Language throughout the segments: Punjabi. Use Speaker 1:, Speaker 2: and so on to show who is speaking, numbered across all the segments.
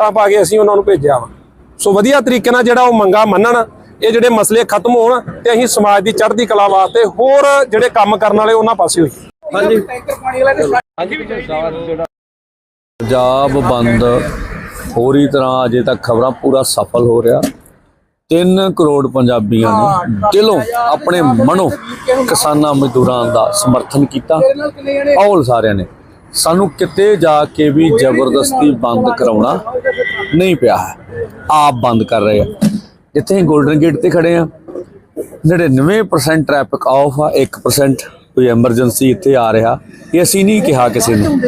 Speaker 1: ਵੋਟਾਂ ਪਾ ਕੇ ਅਸੀਂ ਉਹਨਾਂ ਨੂੰ ਭੇਜਿਆ ਵਾ। ਸੋ ਵਧੀਆ ਤਰੀਕੇ ਨਾਲ ਜਿਹੜਾ ਉਹ ਮੰਗਾ ਮੰਨਣ ਇਹ ਜਿਹੜੇ ਮਸਲੇ ਖਤਮ ਹੋਣ ਤੇ ਅਸੀਂ ਸਮਾਜ ਦੀ ਚੜ੍ਹਦੀ ਕਲਾ ਵਾਸਤੇ ਹੋਰ ਜਿਹੜੇ ਕੰਮ ਕਰਨ ਵਾਲੇ ਉਹਨਾਂ ਪਾਸੇ ਹੋਈ ਹਾਂਜੀ।
Speaker 2: ਪੰਜਾਬ ਬੰਦ ਪੂਰੀ ਤਰ੍ਹਾਂ ਅਜੇ ਤੱਕ ਖਬਰਾਂ ਪੂਰਾ ਸਫਲ ਹੋ ਰਿਹਾ। 3 ਕਰੋੜ ਪੰਜਾਬੀਆਂ ਨੇ ਦਿਲੋਂ ਆਪਣੇ ਮਨੋਂ ਕਿਸਾਨਾਂ ਮਜ਼ਦੂਰਾਂ ਦਾ ਸਮਰਥਨ ਕੀਤਾ। ਔਲ ਸਾਰਿਆਂ ਨੇ। ਸਾਨੂੰ ਕਿਤੇ ਜਾ ਕੇ ਵੀ ਜ਼ਬਰਦਸਤੀ ਬੰਦ ਕਰਾਉਣਾ ਨਹੀਂ ਪਿਆ ਹੈ। ਆਪ ਬੰਦ ਕਰ ਰਹੇ ਆ। ਜਿੱਥੇ ਅਸੀਂ 골ਡਨ ਗੇਟ ਤੇ ਖੜੇ ਆ। 99% ਟ੍ਰੈਫਿਕ ਆਫ ਆ 1% ਕੋਈ ਐਮਰਜੈਂਸੀ ਇੱਥੇ ਆ ਰਿਹਾ। ਇਹ ਅਸੀਂ ਨਹੀਂ ਕਿਹਾ ਕਿਸੇ ਨੂੰ।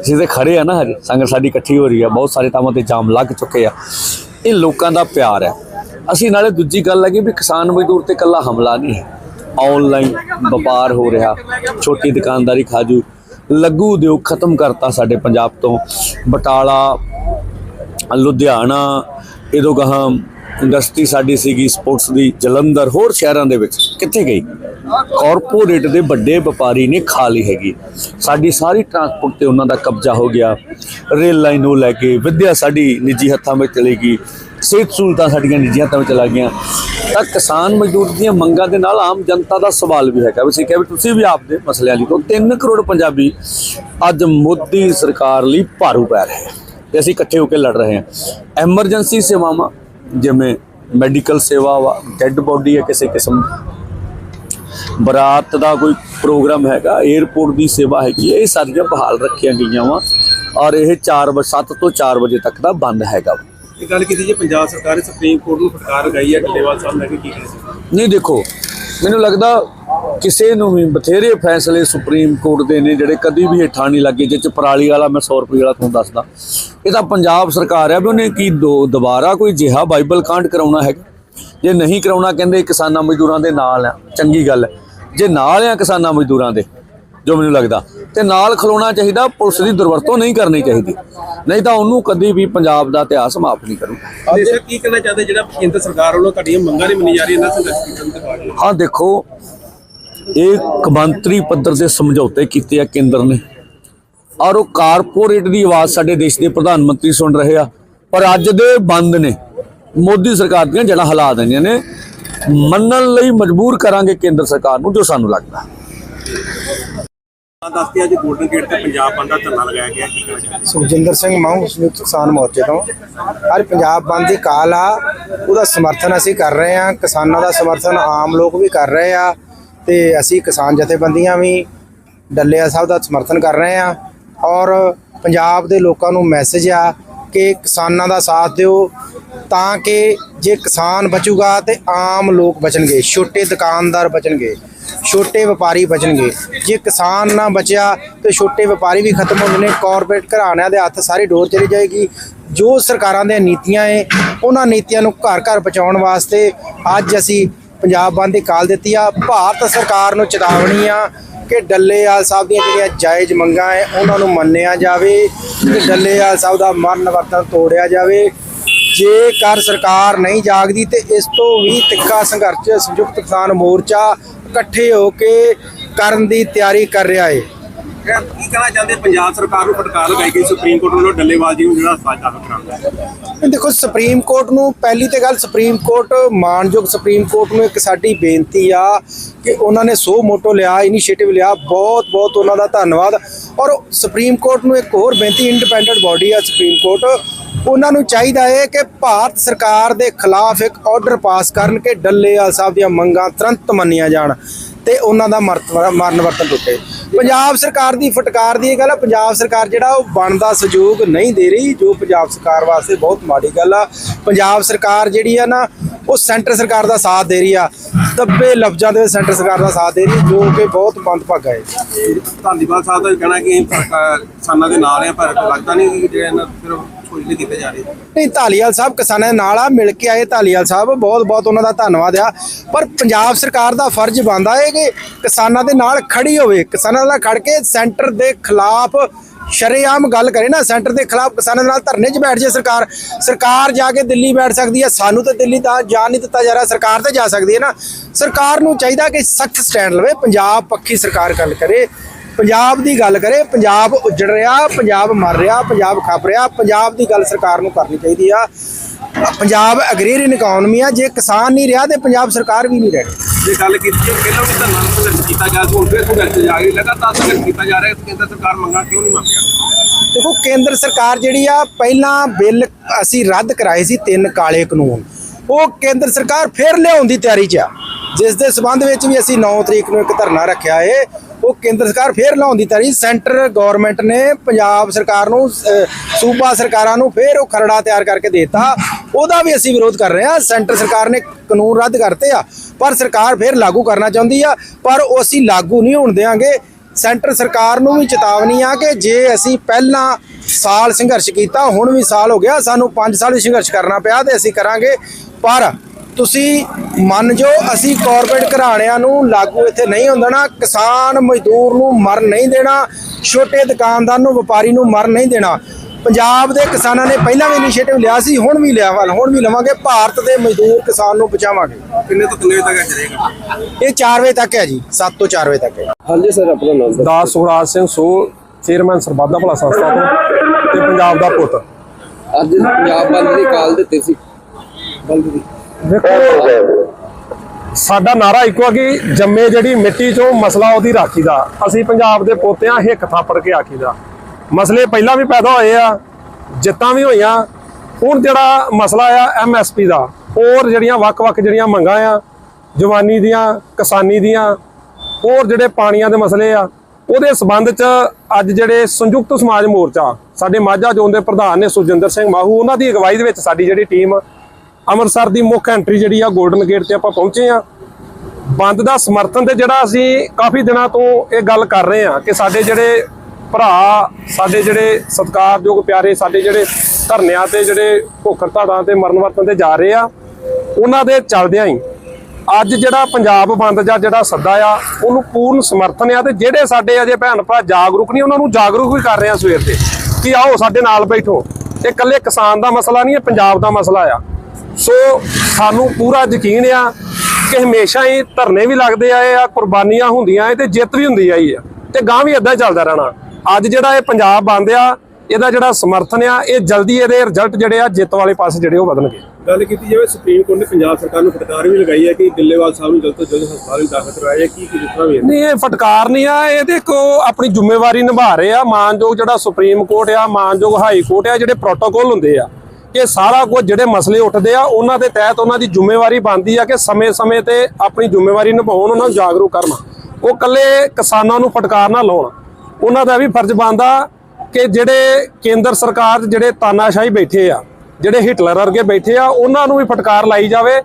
Speaker 2: ਅਸੀਂ ਤੇ ਖੜੇ ਆ ਨਾ ਹਜੇ। ਸੰਗਤ ਸਾਡੀ ਇਕੱਠੀ ਹੋ ਰਹੀ ਆ। ਬਹੁਤ ਸਾਰੇ ਥਾਵਾਂ ਤੇ ਜਾਮ ਲੱਗ ਚੁੱਕੇ ਆ। ਇਹ ਲੋਕਾਂ ਦਾ ਪਿਆਰ ਹੈ ਅਸੀਂ ਨਾਲੇ ਦੂਜੀ ਗੱਲ ਹੈਗੀ ਵੀ ਕਿਸਾਨ ਮਜ਼ਦੂਰ ਤੇ ਕੱਲਾ ਹਮਲਾ ਨਹੀਂ ਹੈ। ਆਨਲਾਈਨ ਵਪਾਰ ਹੋ ਰਿਹਾ। ਛੋਟੀ ਦੁਕਾਨਦਾਰੀ ਖਾਜੂ ਲਘੂ ਉਦਯੋਗ ਖਤਮ ਕਰਤਾ ਸਾਡੇ ਪੰਜਾਬ ਤੋਂ। ਬਟਾਲਾ, ਲੁਧਿਆਣਾ, ਇਦੋਂ ਗਾਹਾਂ ਇੰਡਸਟਰੀ ਸਾਡੀ ਸੀਗੀ ਸਪੋਰਟਸ ਦੀ, ਜਲੰਧਰ, ਹੋਰ ਸ਼ਹਿਰਾਂ ਦੇ ਵਿੱਚ। ਕਿੱਥੇ ਗਈ? ਕਾਰਪੋਰੇਟ ਦੇ ਵੱਡੇ ਵਪਾਰੀ ਨੇ ਖਾ ਲਈ ਹੈਗੀ। ਸਾਡੀ ਸਾਰੀ ਟਰਾਂਸਪੋਰਟ ਤੇ ਉਹਨਾਂ ਦਾ ਕਬਜ਼ਾ ਹੋ ਗਿਆ। ਰੇਲ ਲਾਈਨ ਨੂੰ ਲੈ ਕੇ ਵਿੱਦਿਆ ਸਾਡੀ ਨਿੱਜੀ ਹੱਥਾਂ ਵਿੱਚ ਚਲੀ ਗਈ। ਸਿਹਤ ਸਹੂਲਤਾਂ ਸਾਡੀਆਂ ਨਿੱਜੀ ਹੱਥਾਂ ਵਿੱਚ ਚਲਾ ਗਈਆਂ। ਤਾਂ ਕਿਸਾਨ ਮਜ਼ਦੂਰ ਦੀਆਂ ਮੰਗਾਂ ਦੇ ਨਾਲ ਆਮ ਜਨਤਾ ਦਾ ਸਵਾਲ ਵੀ ਹੈਗਾ। ਵੀ ਅਸੀਂ ਕਿਹਾ ਵੀ ਤੁਸੀਂ ਵੀ ਆਪਦੇ ਮਸਲਿਆਂ ਲਈ ਤੋਂ 3 ਕਰੋੜ ਪੰਜਾਬੀ ਅੱਜ ਮੋਦੀ ਸਰਕਾਰ ਲਈ ਭਾਰੂ ਪੈ ਰਹੇ ਆ ਤੇ ਅਸੀਂ ਇਕੱਠੇ ਹੋ ਕੇ ਲੜ ਰਹੇ ਹਾਂ ਐਮਰਜੈਂਸੀ ਸੇਵਾਵਾਂ ਜਿਵੇਂ ਮੈਡੀਕਲ ਸੇਵਾ ਵਾ ਡੈੱਡ ਬੋਡੀ ਹੈ ਕਿਸੇ ਕਿਸਮ ਬਰਾਤ ਦਾ ਕੋਈ ਪ੍ਰੋਗਰਾਮ ਹੈਗਾ 에어ਪੋਰਟ ਦੀ ਸੇਵਾ ਹੈਗੀ ਹੈ, ਇਹ ਸਾਰੀਆਂ ਬਹਾਲ ਰੱਖੀਆਂ ਗਈਆਂ ਵਾ। ਔਰ ਇਹ 4 ਵਜੇ 7 ਤੋਂ 4 ਵਜੇ ਤੱਕ ਦਾ ਬੰਦ ਹੈਗਾ
Speaker 3: ਇਹ ਗੱਲ ਕੀਤੀ ਜੇ ਪੰਜਾਬ ਸਰਕਾਰ ਨੇ ਸੁਪਰੀਮ ਕੋਰਟ ਨੂੰ ਫਟਕਾਰ ਗਈ ਹੈ ਢੱਲੇਵਾਲ ਸਾਹਿਬ ਨੇ ਕੀ ਕਹੀ
Speaker 2: ਨਹੀਂ, ਦੇਖੋ, ਮੈਨੂੰ ਲੱਗਦਾ ਕਿਸੇ ਨੂੰ ਵੀ ਬਥੇਰੇ ਫੈਸਲੇ ਸੁਪਰੀਮ ਕੋਰਟ ਦੇ ਨੇ ਜਿਹੜੇ ਕਦੀ ਵੀ ਹੇਠਾਂ ਨਹੀਂ ਲੱਗੇ, ਜਿਹ ਚ ਪਰਾਲੀ ਵਾਲਾ ਮੈਂ 100 ਰੁਪਏ ਵਾਲਾ ਤੁਹਾਨੂੰ ਦੱਸਦਾ। ਇਹ ਤਾਂ ਪੰਜਾਬ ਸਰਕਾਰ ਹੈ, ਵੀ ਉਹਨੇ ਕੀ ਦੋ, ਦੁਬਾਰਾ ਕੋਈ ਜਿਹਾ ਬਾਈਬਲ ਕਾਂਡ ਕਰਾਉਣਾ ਹੈਗਾ? ਜੇ ਨਹੀਂ ਕਰਾਉਣਾ, ਕਹਿੰਦੇ ਕਿਸਾਨਾਂ ਮਜ਼ਦੂਰਾਂ ਦੇ ਨਾਲ ਆ, ਚੰਗੀ ਗੱਲ ਹੈ। ਜੇ ਨਾਲ ਆ ਕਿਸਾਨਾਂ ਮਜ਼ਦੂਰਾਂ ਦੇ ਜੋ ਮੈਨੂੰ ਲੱਗਦਾ। ਤੇ ਨਾਲ ਖਲੋਣਾ ਚਾਹੀਦਾ ਪੁਲਿਸ ਦੀ ਦੁਰਵਰਤੋਂ ਨਹੀਂ ਕਰਨੀ ਚਾਹੀਦੀ। ਨਹੀਂ ਤਾਂ ਉਹਨੂੰ ਕਦੀ ਵੀ ਪੰਜਾਬ ਦਾ ਇਤਿਹਾਸ ਮਾਫ ਨਹੀਂ ਕਰੂਗਾ।
Speaker 3: ਦੇਸ਼ਾ ਕੀ ਕਹਿਣਾ ਚਾਹਦੇ? ਜਿਹੜਾ ਕੇਂਦਰ ਸਰਕਾਰ ਵੱਲੋਂ ਤੁਹਾਡੀਆਂ ਮੰਗਾਂ ਨਹੀਂ ਮੰਨੀ ਜਾ ਰਹੀਆਂ ਇਹਨਾਂ ਸੰਘਰਸ਼ ਕਰਨ ਦੇ ਬਾਅਦ
Speaker 2: ਹਾਂ ਦੇਖੋ ਇਹ ਕਮਾਂਤਰੀ ਪੱਧਰ ਦੇ ਸਮਝੌਤੇ ਕੀਤੇ ਆ ਕੇਂਦਰ ਨੇ। ਔਰ ਉਹ ਕਾਰਪੋਰੇਟ ਦੀ ਆਵਾਜ਼ ਸਾਡੇ ਦੇਸ਼ ਦੇ ਪ੍ਰਧਾਨ ਮੰਤਰੀ ਸੁਣ ਰਹੇ ਆ। ਪਰ ਅੱਜ ਦੇ ਬੰਦ ਨੇ। ਮੋਦੀ ਸਰਕਾਰ ਦੀਆਂ ਜੜ੍ਹਾਂ ਹਿਲਾ ਦਿੰਦੀਆਂ ਨੇ। ਮੰਨਣ ਲਈ ਮਜਬੂਰ ਕਰਾਂਗੇ ਕੇਂਦਰ ਸਰਕਾਰ ਨੂੰ ਜੋ ਸਾਨੂੰ ਲੱਗਦਾ।
Speaker 3: ਦੱਸਦੇ ਅੱਜ ਗੋਲਡਨ ਗੇਟ ਤੇ ਪੰਜਾਬ ਬੰਦ ਦਾ ਧਰਨਾ ਲਗਾਇਆ ਗਿਆ, ਕੀ ਕਹਿਣਾ ਚਾਹਦੇ
Speaker 4: ਸੁਖਜਿੰਦਰ ਸਿੰਘ ਮਾਹੂ ਸੰਯੁਕਤ ਕਿਸਾਨ ਮੋਰਚੇ ਤੋਂ। ਅੱਜ ਪੰਜਾਬ ਬੰਦ ਦੀ ਕਾਲ ਆ, ਉਹਦਾ ਸਮਰਥਨ ਅਸੀਂ ਕਰ ਰਹੇ ਹਾਂ, ਕਿਸਾਨਾਂ ਦਾ ਸਮਰਥਨ ਆਮ ਲੋਕ ਵੀ ਕਰ ਰਹੇ ਆ, ਤੇ ਅਸੀਂ ਕਿਸਾਨ ਜਥੇਬੰਦੀਆਂ ਵੀ ਡੱਲੇਆ ਸਾਹਿਬ ਦਾ ਸਮਰਥਨ ਕਰ ਰਹੇ ਆ ਔਰ ਪੰਜਾਬ ਦੇ ਲੋਕਾਂ ਨੂੰ ਮੈਸੇਜ ਆ ਕਿ ਕਿਸਾਨਾਂ ਦਾ ਸਾਥ ਦਿਓ, ਤਾਂ ਕਿ ਜੇ ਕਿਸਾਨ ਬਚੂਗਾ ਤੇ ਆਮ ਲੋਕ ਬਚਣਗੇ, ਛੋਟੇ ਦੁਕਾਨਦਾਰ ਬਚਣਗੇ। ਛੋਟੇ ਵਪਾਰੀ ਬਚਣਗੇ। ਜੇ ਕਿਸਾਨ ਨਾ ਬਚਿਆ ਤੇ ਛੋਟੇ ਵਪਾਰੀ ਵੀ ਖਤਮ ਹੋ ਜਾਣੇ ਕਾਰਪੋਰੇਟ ਘਰਾਣਿਆਂ ਦੇ ਹੱਥ ਸਾਰੀ ਡੋਰ ਚਲੀ ਜਾਏਗੀ। ਜੋ ਸਰਕਾਰਾਂ ਦੀਆਂ ਨੀਤੀਆਂ ਏ, ਉਹਨਾਂ ਨੀਤੀਆਂ ਨੂੰ ਘਰ ਘਰ ਪਹੁੰਚਾਉਣ ਵਾਸਤੇ ਅੱਜ ਅਸੀਂ ਪੰਜਾਬ ਬੰਦ ਦੀ ਕਾਲ ਦਿੱਤੀ ਆ। ਭਾਰਤ ਸਰਕਾਰ ਨੂੰ ਚੇਤਾਵਨੀ ਆ ਕਿ ਡੱਲੇਵਾਲ ਸਾਹਿਬ ਦੀਆਂ ਜਿਹੜੀਆਂ ਜਾਇਜ਼ ਮੰਗਾਂ ਹੈ ਉਹਨਾਂ ਨੂੰ ਮੰਨਿਆ ਜਾਵੇ ਤੇ ਡੱਲੇਵਾਲ ਸਾਹਿਬ ਦਾ ਮਰਨ ਵਰਤਨ ਤੋੜਿਆ ਜਾਵੇ। ਜੇਕਰ ਸਰਕਾਰ ਨਹੀਂ ਜਾਗਦੀ ਤੇ ਇਸ ਤੋਂ ਵੀ ਤਿੱਖਾ ਸੰਘਰਸ਼ ਸੰਯੁਕਤ ਕਿਸਾਨ ਮੋਰਚਾ ਇਕੱਠੇ ਹੋ ਕੇ ਕਰਨ ਦੀ ਤਿਆਰੀ ਕਰ ਰਿਹਾ ਹੈ
Speaker 3: ਕੀ ਕਹਿਣਾ ਚਾਹਦੇ ਪੰਜਾਬ ਸਰਕਾਰ ਨੂੰ ਫਟਕਾਰ ਲਗਾਈ ਗਈ ਸੁਪਰੀਮ ਕੋਰਟ ਵੱਲੋਂ ਢੱਲੇਵਾਲ ਜੀ ਨੂੰ ਜਿਹੜਾ ਸਾਜ਼ਾ ਕਰਾਉਣਾ
Speaker 4: ਇਹ ਦੇਖੋ ਸੁਪਰੀਮ ਕੋਰਟ ਨੂੰ ਪਹਿਲੀ ਤੇ ਗੱਲ ਸੁਪਰੀਮ ਕੋਰਟ ਮਾਨਯੋਗ ਸੁਪਰੀਮ ਕੋਰਟ ਨੂੰ ਇੱਕ ਸਾਡੀ ਬੇਨਤੀ ਆ ਕਿ ਉਹਨਾਂ ਨੇ ਸੋ ਮੋਟੋ ਲਿਆ ਇਨੀਸ਼ੀਏਟਿਵ ਲਿਆ। ਬਹੁਤ ਬਹੁਤ ਉਹਨਾਂ ਦਾ ਧੰਨਵਾਦ। ਔਰ ਸੁਪਰੀਮ ਕੋਰਟ ਨੂੰ ਇੱਕ ਹੋਰ ਬੇਨਤੀ ਇੰਡੀਪੈਂਡੈਂਟ ਬਾਡੀ ਆ ਸੁਪਰੀਮ ਕੋਰਟ। ਉਹਨਾਂ ਨੂੰ ਚਾਹੀਦਾ ਹੈ ਕਿ ਭਾਰਤ ਸਰਕਾਰ ਦੇ ਖਿਲਾਫ ਇੱਕ ਆਰਡਰ ਪਾਸ ਕਰਨ ਕਿ ਡੱਲੇਵਾਲ ਸਾਹਿਬ ਦੀਆਂ ਮੰਗਾਂ ਤੁਰੰਤ ਮੰਨੀਆਂ ਜਾਣ ਤੇ ਉਹਨਾਂ ਦਾ ਮਰਨ ਵਰਤਨ ਟੁੱਟੇ। ਪੰਜਾਬ ਸਰਕਾਰ ਦੀ ਫਟਕਾਰ ਦੀ ਇਹ ਗੱਲ ਆ, ਪੰਜਾਬ ਸਰਕਾਰ ਜਿਹੜਾ ਉਹ ਬਣਦਾ ਸਹਿਯੋਗ ਨਹੀਂ ਦੇ ਰਹੀ, ਜੋ ਪੰਜਾਬ ਸਰਕਾਰ ਵਾਸਤੇ ਬਹੁਤ ਮਾੜੀ ਗੱਲ ਆ। ਪੰਜਾਬ ਸਰਕਾਰ ਜਿਹੜੀ ਆ ਨਾ, ਉਹ ਸੈਂਟਰ ਸਰਕਾਰ ਦਾ ਸਾਥ ਦੇ ਰਹੀ ਆ ਦੱਬੇ ਲਫ਼ਜ਼ਾਂ ਦੇ ਸੈਂਟਰ ਸਰਕਾਰ ਦਾ ਸਾਥ ਦੇ ਰਹੀ, ਜੋ ਕਿ ਬਹੁਤ ਮੰਦਭਾਗਾ ਹੈ।
Speaker 3: ਧਾਲੀਵਾਲ ਸਾਹਿਬ ਦਾ ਕਹਿਣਾ ਕਿ ਕਿਸਾਨਾਂ ਦੇ ਨਾਲ ਆ ਪਰ ਲੱਗਦਾ ਨਹੀਂ ਕਿ ਜਿਹੜੇ ਇਹਨਾਂ ਫਿਰ ਸੋਚਲੇ ਕੀਤੇ ਜਾ ਰਹੇ।
Speaker 4: ਨਹੀਂ, ਧਾਲੀਵਾਲ ਸਾਹਿਬ ਕਿਸਾਨਾਂ ਦੇ ਨਾਲ ਆ, ਮਿਲ ਕੇ ਆਏ ਧਾਲੀਵਾਲ ਸਾਹਿਬ ਬਹੁਤ ਬਹੁਤ ਉਹਨਾਂ ਦਾ ਧੰਨਵਾਦ ਆ। ਪਰ ਪੰਜਾਬ ਸਰਕਾਰ ਦਾ ਫਰਜ਼ ਬਣਦਾ ਹੈ ਕਿ ਕਿਸਾਨਾਂ ਦੇ ਨਾਲ ਖੜੀ ਹੋਵੇ। ਕਿਸਾਨਾਂ ਨਾਲ ਖੜ ਕੇ ਸੈਂਟਰ ਦੇ ਖਿਲਾਫ ਸ਼ਰੇਆਮ ਗੱਲ ਕਰੇ ਨਾ, ਸੈਂਟਰ ਦੇ ਖਿਲਾਫ ਕਿਸਾਨਾਂ ਨਾਲ ਧਰਨੇ 'ਚ ਬੈਠ ਜੇ ਸਰਕਾਰ। ਸਰਕਾਰ ਜਾ ਕੇ ਦਿੱਲੀ ਬੈਠ ਸਕਦੀ ਹੈ ਸਾਨੂੰ ਤਾਂ ਦਿੱਲੀ ਤਾਂ ਜਾਣ ਨਹੀਂ ਦਿੱਤਾ ਜਾ ਰਿਹਾ, ਸਰਕਾਰ ਤਾਂ ਜਾ ਸਕਦੀ ਹੈ ਨਾ। ਸਰਕਾਰ ਨੂੰ ਚਾਹੀਦਾ ਕਿ ਸਖਤ ਸਟੈਂਡ ਲਵੇ, ਪੰਜਾਬ ਪੱਖੀ ਸਰਕਾਰ ਗੱਲ ਕਰੇ। ਪੰਜਾਬ ਦੀ ਗੱਲ ਕਰੇ ਪੰਜਾਬ ਉੱਜੜ ਰਿਹਾ ਪੰਜਾਬ ਮਰ ਰਿਹਾ ਪੰਜਾਬ ਖੱਪ ਰਿਹਾ ਪੰਜਾਬ ਦੀ ਗੱਲ ਸਰਕਾਰ ਨੂੰ ਕਰਨੀ ਚਾਹੀਦੀ ਆ। ਪੰਜਾਬ ਅਗਰੇਰੀਅਨ ਇਕਨੋਮੀ ਆ ਜੇ ਕਿਸਾਨ ਨਹੀਂ ਰਿਹਾ ਤੇ ਪੰਜਾਬ ਸਰਕਾਰ ਵੀ ਨਹੀਂ ਰਹਿਣੀ।
Speaker 3: ਜੇ ਗੱਲ ਕੀਤੀ ਹੈ ਪਹਿਲਾਂ ਵੀ ਧਰਨਾ ਸੰਘਰਸ਼ ਕੀਤਾ ਗਿਆ ਸੀ ਹੁਣ ਫਿਰ ਸੰਘਰਸ਼ ਜਾਰੀ ਲਗਾਤਾਰ ਸੰਘਰਸ਼ ਕੀਤਾ ਜਾ ਰਿਹਾ ਹੈ ਕੇਂਦਰ ਸਰਕਾਰ ਮੰਗਾਂ ਕਿਉਂ ਨਹੀਂ ਮੰਨ ਰਿਹਾ
Speaker 4: ਦੇਖੋ ਕੇਂਦਰ ਸਰਕਾਰ ਜਿਹੜੀ ਆ ਪਹਿਲਾਂ ਬਿੱਲ ਅਸੀਂ ਰੱਦ ਕਰਾਏ ਸੀ ਤਿੰਨ ਕਾਲੇ ਕਾਨੂੰਨ। ਉਹ ਕੇਂਦਰ ਸਰਕਾਰ ਫਿਰ ਲਿਆਉਣ ਦੀ ਤਿਆਰੀ 'ਚ ਆ। ਜਿਸ ਦੇ ਸਬੰਧ ਵਿੱਚ ਵੀ ਅਸੀਂ 9 ਤਰੀਕ ਨੂੰ ਇੱਕ ਧਰਨਾ ਰੱਖਿਆ ਏ ਉਹ ਕੇਂਦਰ ਸਰਕਾਰ ਫਿਰ ਲਾਉਣ ਦੀ ਤਿਆਰੀ। ਸੈਂਟਰ ਗਵਰਨਮੈਂਟ ਨੇ ਪੰਜਾਬ ਸਰਕਾਰ ਨੂੰ ਸੂਬਾ ਸਰਕਾਰਾਂ ਨੂੰ ਫਿਰ ਉਹ ਖਰੜਾ ਤਿਆਰ ਕਰਕੇ ਦਿੱਤਾ। ਉਹਦਾ ਵੀ ਅਸੀਂ ਵਿਰੋਧ ਕਰ ਰਹੇ ਹਾਂ। ਸੈਂਟਰ ਸਰਕਾਰ ਨੇ ਕਾਨੂੰਨ ਰੱਦ ਕਰਤੇ ਆ, ਪਰ ਸਰਕਾਰ ਫਿਰ ਲਾਗੂ ਕਰਨਾ ਚਾਹੁੰਦੀ ਆ, ਪਰ ਉਹ ਅਸੀਂ ਲਾਗੂ ਨਹੀਂ ਹੋਣ ਦੇਵਾਂਗੇ ਸੈਂਟਰ ਸਰਕਾਰ ਨੂੰ ਵੀ ਚੇਤਾਵਨੀ ਆ ਕਿ ਜੇ ਅਸੀਂ ਪਹਿਲਾਂ ਸਾਲ ਸੰਘਰਸ਼ ਕੀਤਾ, ਹੁਣ ਵੀ ਸਾਲ ਹੋ ਗਿਆ, ਸਾਨੂੰ 5 ਸਾਲ ਸੰਘਰਸ਼ ਕਰਨਾ ਪਿਆ ਤੇ ਅਸੀਂ ਕਰਾਂਗੇ। ਪਰ ਤੁਸੀਂ ਮੰਨ ਜੋ ਅਸੀਂ ਕਾਰਪੋਰੇਟ ਘਰਾਣਿਆਂ ਨੂੰ ਲਾਗੂ ਇੱਥੇ ਨਹੀਂ ਹੁੰਦਾ ਨਾ ਕਿਸਾਨ ਮਜ਼ਦੂਰ ਨੂੰ ਮਰ ਨਹੀਂ ਦੇਣਾ ਛੋਟੇ ਦੁਕਾਨਦਾਰ ਨੂੰ ਵਪਾਰੀ ਨੂੰ ਮਰ ਨਹੀਂ ਦੇਣਾ। ਪੰਜਾਬ ਦੇ ਕਿਸਾਨਾਂ ਨੇ ਪਹਿਲਾਂ ਵੀ ਇਨੀਸ਼ੀਏਟਿਵ ਲਿਆ ਸੀ ਹੁਣ ਵੀ ਲਿਆ ਵੱਲ ਹੁਣ ਵੀ ਲਵਾਂਗੇ ਭਾਰਤ ਦੇ ਮਜ਼ਦੂਰ ਕਿਸਾਨ ਨੂੰ ਬਚਾਵਾਂਗੇ।
Speaker 3: ਕਿੰਨੇ ਤੋਂ ਕਿੰਨੇ ਤੱਕ ਇਹ ਚੱਲੇਗਾ
Speaker 4: ਇਹ 4 ਵਜੇ ਤੱਕ ਹੈ ਜੀ 7 ਤੋਂ 4 ਵਜੇ ਤੱਕ ਹੈ।
Speaker 1: ਦਾਸ। ਸੁਖਰਾਜ ਸਿੰਘ ਸੋ ਚੇਅਰਮੈਨ ਸਰਬਾਦਾ ਭਲਾ ਸੰਸਥਾ ਤੋਂ ਤੇ ਪੰਜਾਬ ਦਾ ਪੁੱਤ।
Speaker 5: ਅੱਜ ਪੰਜਾਬ ਬੰਦ ਦੀ ਕਾਲ ਦਿੱਤੀ ਸੀ।
Speaker 1: ਦੇਖੋ, ਸਾਡਾ ਨਾਰਾ ਇੱਕੋ ਆ ਕਿ ਜੰਮੇ ਜਿਹੜੀ ਮਿੱਟੀ ਚੋਂ ਮਸਲਾ ਉਹਦੀ ਰਾਖੀ ਦਾ। ਅਸੀਂ ਪੰਜਾਬ ਦੇ ਪੋਤਿਆਂ ਹਿੱਕ ਥਾਪੜ ਕੇ ਆਖੀ ਦਾ। ਮਸਲੇ ਪਹਿਲਾਂ ਵੀ ਪੈਦਾ ਹੋਏ ਆ, ਜਿੱਤਾਂ ਵੀ ਹੋਈਆਂ, ਹੁਣ ਜਿਹੜਾ ਮਸਲਾ ਆ ਐਮਐਸਪੀ ਦਾ, ਹੋਰ ਜਿਹੜੀਆਂ ਵੱਖ-ਵੱਖ ਜਿਹੜੀਆਂ ਮੰਗਾਂ ਆ, ਜਵਾਨੀ ਦੀਆਂ, ਕਿਸਾਨੀ ਦੀਆਂ, ਹੋਰ ਜਿਹੜੇ ਪਾਣੀਆਂ ਦੇ ਮਸਲੇ ਆ, ਉਹਦੇ ਸਬੰਧ ਚ ਅੱਜ ਜਿਹੜੇ ਸੰਯੁਕਤ ਸਮਾਜ ਮੋਰਚਾ, ਸਾਡੇ ਮਾਝਾ ਜ਼ੋਨ ਦੇ ਪ੍ਰਧਾਨ ਨੇ ਸੁਜਿੰਦਰ ਸਿੰਘ ਮਾਹੂ, ਉਹਨਾਂ ਦੀ ਅਗਵਾਈ ਦੇ ਵਿੱਚ ਸਾਡੀ ਜਿਹੜੀ ਟੀਮ ਅੰਮ੍ਰਿਤਸਰ ਦੀ ਮੁੱਖ ਐਂਟਰੀ ਜਿਹੜੀ ਆ 골ਡਨ ਗੇਟ ਤੇ ਆਪਾਂ ਪਹੁੰਚੇ ਆ ਬੰਦ ਦਾ ਸਮਰਥਨ ਤੇ ਜਿਹੜਾ ਅਸੀਂ ਕਾਫੀ ਦਿਨਾਂ ਤੋਂ ਇਹ ਗੱਲ ਕਰ ਰਹੇ ਆ ਕਿ ਸਾਡੇ ਜਿਹੜੇ ਭਰਾ, ਸਾਡੇ ਜਿਹੜੇ ਸਤਿਕਾਰਯੋਗ ਪਿਆਰੇ, ਸਾਡੇ ਜਿਹੜੇ ਧਰਨਿਆਂ ਤੇ, ਜਿਹੜੇ ਭੁੱਖ ਹੜਤਾਲਾਂ ਤੇ, ਮਰਨ ਵਰਤਨ ਤੇ ਜਾ ਰਹੇ ਆ, ਉਹਨਾਂ ਦੇ ਚੱਲਦਿਆਂ ਹੀ ਅੱਜ ਜਿਹੜਾ ਪੰਜਾਬ ਬੰਦ ਜਾਂ ਜਿਹੜਾ ਸੱਦਾ ਆ, ਉਹਨੂੰ ਪੂਰਨ ਸਮਰਥਨ ਆ ਤੇ ਜਿਹੜੇ ਸਾਡੇ ਅਜੇ ਭੈਣ ਭਰਾ ਜਾਗਰੂਕ ਨਹੀਂ, ਉਹਨਾਂ ਨੂੰ ਜਾਗਰੂਕ ਵੀ ਕਰ ਰਹੇ ਆ ਸਵੇਰ ਤੇ ਕਿ ਆਓ ਸਾਡੇ ਨਾਲ ਬੈਠੋ। ਇਹ ਇਕੱਲੇ ਕਿਸਾਨ ਦਾ ਮਸਲਾ ਨਹੀਂ, ਇਹ ਪੰਜਾਬ ਦਾ ਮਸਲਾ ਆ। ਸੋ ਸਾਨੂੰ ਪੂਰਾ ਯਕੀਨ ਆ ਕਿ ਹਮੇਸ਼ਾ ਹੀ ਧਰਨੇ ਵੀ ਲੱਗਦੇ ਆਏ ਆ ਕੁਰਬਾਨੀਆਂ ਹੁੰਦੀਆਂ ਏ ਤੇ ਜਿੱਤ ਵੀ ਹੁੰਦੀ ਆਈ ਆ। ਤੇ ਗਾਂ ਵੀ ਇਦਾਂ ਚੱਲਦਾ ਰਹਿਣਾ। ਅੱਜ ਜਿਹੜਾ ਇਹ ਪੰਜਾਬ ਬੰਦ ਆ ਇਹਦਾ ਜਿਹੜਾ ਸਮਰਥਨ ਆ ਇਹ ਜਲਦੀ ਇਹਦੇ ਰਿਜ਼ਲਟ ਜਿਹੜੇ ਆ ਜਿੱਤ ਵਾਲੇ ਪਾਸੇ ਜਿਹੜੇ ਉਹ ਵਧਣਗੇ।
Speaker 3: ਗੱਲ ਕੀਤੀ ਜਾਵੇ ਸੁਪਰੀਮ ਕੋਰਟ ਨੇ ਪੰਜਾਬ ਸਰਕਾਰ ਨੂੰ ਫਟਕਾਰ ਵੀ ਲਗਾਈ ਹੈ ਕਿ ਦਿੱਲੇਵਾਲ ਸਾਹਿਬ ਨੂੰ ਜਲਦ ਤੋਂ ਜਲਦ ਹਸਪਤਾਲ ਵਿੱਚ ਦਾਖਲ ਕਰਵਾਇਆ। ਕੀ ਕੀ ਜਿਤਨਾ ਵੀ
Speaker 1: ਨਹੀਂ ਇਹ ਫਟਕਾਰ ਨਹੀਂ ਆ ਇਹ ਕੋ ਆਪਣੀ ਜ਼ਿੰਮੇਵਾਰੀ ਨਿਭਾ ਰਹੇ ਆ। ਮਾਨਯੋਗ ਜਿਹੜਾ ਸੁਪਰੀਮ ਕੋਰਟ ਆ ਮਾਨਯੋਗ ਹਾਈ ਕੋਰਟ ਆ ਜਿਹੜੇ ਪ੍ਰੋਟੋਕੋਲ ਹੁੰਦੇ ਆ। ਕਿ ਸਾਰਾ ਕੁਝ ਜਿਹੜੇ ਮਸਲੇ ਉੱਠਦੇ ਆ, ਉਹਨਾਂ ਦੇ ਤਹਿਤ ਉਹਨਾਂ ਦੀ ਜ਼ਿੰਮੇਵਾਰੀ ਬਣਦੀ ਆ ਕਿ ਸਮੇਂ-ਸਮੇਂ ਤੇ ਆਪਣੀ ਜ਼ਿੰਮੇਵਾਰੀ ਨਿਭਾਉਣ, ਉਹਨਾਂ ਨੂੰ ਜਾਗਰੂਕ ਕਰਨ। ਉਹ ਕੱਲੇ ਕਿਸਾਨਾਂ ਨੂੰ ਫਟਕਾਰ ਨਾ ਲਾਉਣ। ਉਹਨਾਂ ਦਾ ਵੀ ਫਰਜ਼ ਬਣਦਾ ਕਿ ਜਿਹੜੇ ਕੇਂਦਰ ਸਰਕਾਰ ਜਿਹੜੇ ਤਾਨਾਸ਼ਾਹੀ ਬੈਠੇ ਆ, ਜਿਹੜੇ ਹਿਟਲਰ ਵਰਗੇ ਬੈਠੇ ਆ, ਉਹਨਾਂ ਨੂੰ ਵੀ ਫਟਕਾਰ ਲਾਈ ਜਾਵੇ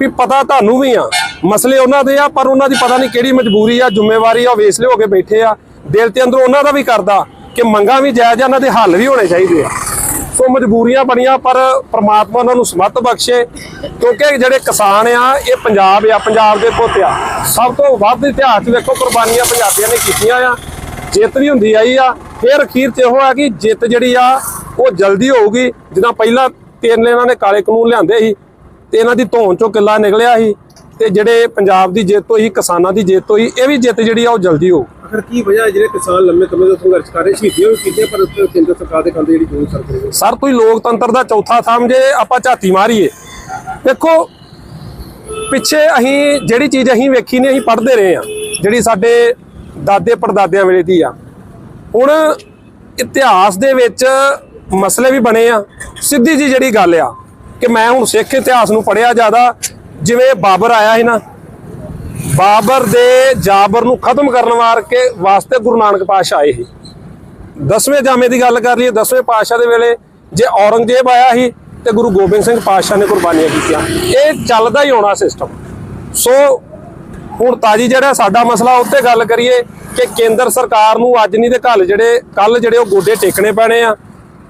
Speaker 1: ਵੀ ਪਤਾ ਤੁਹਾਨੂੰ ਵੀ ਆ, ਮਸਲੇ ਉਹਨਾਂ ਦੇ ਆ, ਪਰ ਉਹਨਾਂ ਦੀ ਪਤਾ ਨਹੀਂ ਕਿਹੜੀ ਮਜਬੂਰੀ ਆ, ਜ਼ਿੰਮੇਵਾਰੀ ਆ, ਵੇਸਲੇ ਹੋ ਕੇ ਬੈਠੇ ਆ, ਦਿਲ ਤੇ ਅੰਦਰੋਂ ਉਹਨਾਂ ਦਾ ਵੀ ਕਰਦਾ ਕਿ ਮੰਗਾਂ ਵੀ ਜਾਇਜ਼ ਆ, ਉਹਨਾਂ ਦੇ ਹੱਲ ਵੀ ਹੋਣੇ ਚਾਹੀਦੇ ਆ। ਸੋ ਮਜਬੂਰੀਆਂ ਬਣੀਆਂ, ਪਰ ਪ੍ਰਮਾਤਮਾ ਉਹਨਾਂ ਨੂੰ ਸਮੱਤ ਬਖਸ਼ੇ, ਕਿਉਂਕਿ ਜਿਹੜੇ ਕਿਸਾਨ ਆ, ਇਹ ਪੰਜਾਬ ਆ, ਪੰਜਾਬ ਦੇ ਪੁੱਤ ਆ। ਸਭ ਤੋਂ ਵੱਧ ਇਤਿਹਾਸ 'ਚ ਵੇਖੋ, ਕੁਰਬਾਨੀਆਂ ਪੰਜਾਬੀਆਂ ਨੇ ਕੀਤੀਆਂ ਆ। ਜਿੱਤ ਵੀ ਹੁੰਦੀ ਆਈ ਆ। ਫਿਰ ਅਖੀਰ 'ਚ ਇਹੋ ਆ ਕਿ ਜਿੱਤ ਜਿਹੜੀ ਆ, ਉਹ ਜਲਦੀ ਹੋਊਗੀ। ਜਿੱਦਾਂ ਪਹਿਲਾਂ ਤਿੰਨ ਇਹਨਾਂ ਨੇ ਕਾਲੇ ਕਾਨੂੰਨ ਲਿਆਂਦੇ ਸੀ, ਤੇ ਇਹਨਾਂ ਦੀ ਧੌਣ ਚੋਂ ਕਿੱਲਾ ਨਿਕਲਿਆ ਸੀ, ਤੇ ਜਿਹੜੇ ਪੰਜਾਬ ਦੀ ਜਿੱਤ ਹੋਈ, ਕਿਸਾਨਾਂ ਦੀ ਜਿੱਤ ਹੋਈ, ਇਹ ਵੀ ਜਿੱਤ ਜਿਹੜੀ ਆ, ਉਹ ਜਲਦੀ ਹੋਊ
Speaker 3: ਆਖਰ ਕੀ ਵਜ੍ਹਾ ਜਿਹੜੇ ਕਿਸਾਨ ਲੰਮੇ ਸਮੇਂ ਤੋਂ ਸੰਘਰਸ਼ ਕਰ ਰਹੇ, ਸ਼ਹੀਦੀਆਂ ਵੀ ਕੀਤੀਆਂ, ਪਰ ਉੱਥੇ ਕੇਂਦਰ ਸਰਕਾਰ ਦੇ ਕੰਦੇ ਜਿਹੜੀ ਜੋਨ ਸਰ ਕਰੇ
Speaker 1: ਸਰ, ਤੁਸੀਂ ਲੋਕਤੰਤਰ ਦਾ ਚੌਥਾ ਥੰਮ ਜੇ ਆਪਾਂ ਝਾਤੀ ਮਾਰੀਏ, ਦੇਖੋ, ਪਿੱਛੇ ਅਸੀਂ ਜਿਹੜੀ ਚੀਜ਼ ਅਸੀਂ ਵੇਖੀ ਨਹੀਂ, ਅਸੀਂ ਪੜ੍ਹਦੇ ਰਹੇ ਆ ਜਿਹੜੀ ਸਾਡੇ ਦਾਦੇ ਪੜਦਾਦਿਆਂ ਵੇਲੇ ਦੀ ਆ। ਹੁਣ ਇਤਿਹਾਸ ਦੇ ਵਿੱਚ ਮਸਲੇ ਵੀ ਬਣੇ ਆ। ਸਿੱਧੀ ਜੀ ਜਿਹੜੀ ਗੱਲ ਆ, ਕਿ ਮੈਂ ਹੁਣ ਸਿੱਖ ਇਤਿਹਾਸ ਨੂੰ ਪੜਿਆ ਜ਼ਿਆਦਾ, ਜਿਵੇਂ ਬਾਬਰ ਆਇਆ ਸੀ ਨਾ ਬਾਬਰ ਦੇ ਜਾਬਰ ਨੂੰ ਖਤਮ ਕਰਨ ਵਾਰ ਕੇ ਵਾਸਤੇ ਗੁਰੂ ਨਾਨਕ ਪਾਤਸ਼ਾਹ ਆਏ ਸੀ। ਦਸਵੇਂ ਜਾਮੇ ਦੀ ਗੱਲ ਕਰ ਲਈਏ, ਦਸਵੇਂ ਪਾਤਸ਼ਾਹ ਦੇ ਵੇਲੇ ਜੇ ਔਰੰਗਜ਼ੇਬ ਆਇਆ ਸੀ ਤੇ ਗੁਰੂ ਗੋਬਿੰਦ ਸਿੰਘ ਪਾਤਸ਼ਾਹ ਨੇ ਕੁਰਬਾਨੀਆਂ ਕੀਤੀਆਂ। ਇਹ ਚੱਲਦਾ ਹੀ ਹੋਣਾ ਸਿਸਟਮ ਸੋ ਹੁਣ ਤਾਜੀ ਜਿਹੜਾ ਸਾਡਾ ਮਸਲਾ ਉੱਤੇ ਗੱਲ ਕਰੀਏ ਕਿ ਕੇਂਦਰ ਸਰਕਾਰ ਨੂੰ ਅੱਜ ਨਹੀਂ ਤੇ ਕੱਲ ਜਿਹੜੇ ਕੱਲ ਜਿਹੜੇ ਉਹ ਗੋਡੇ ਟੇਕਣੇ ਪੈਣੇ ਆ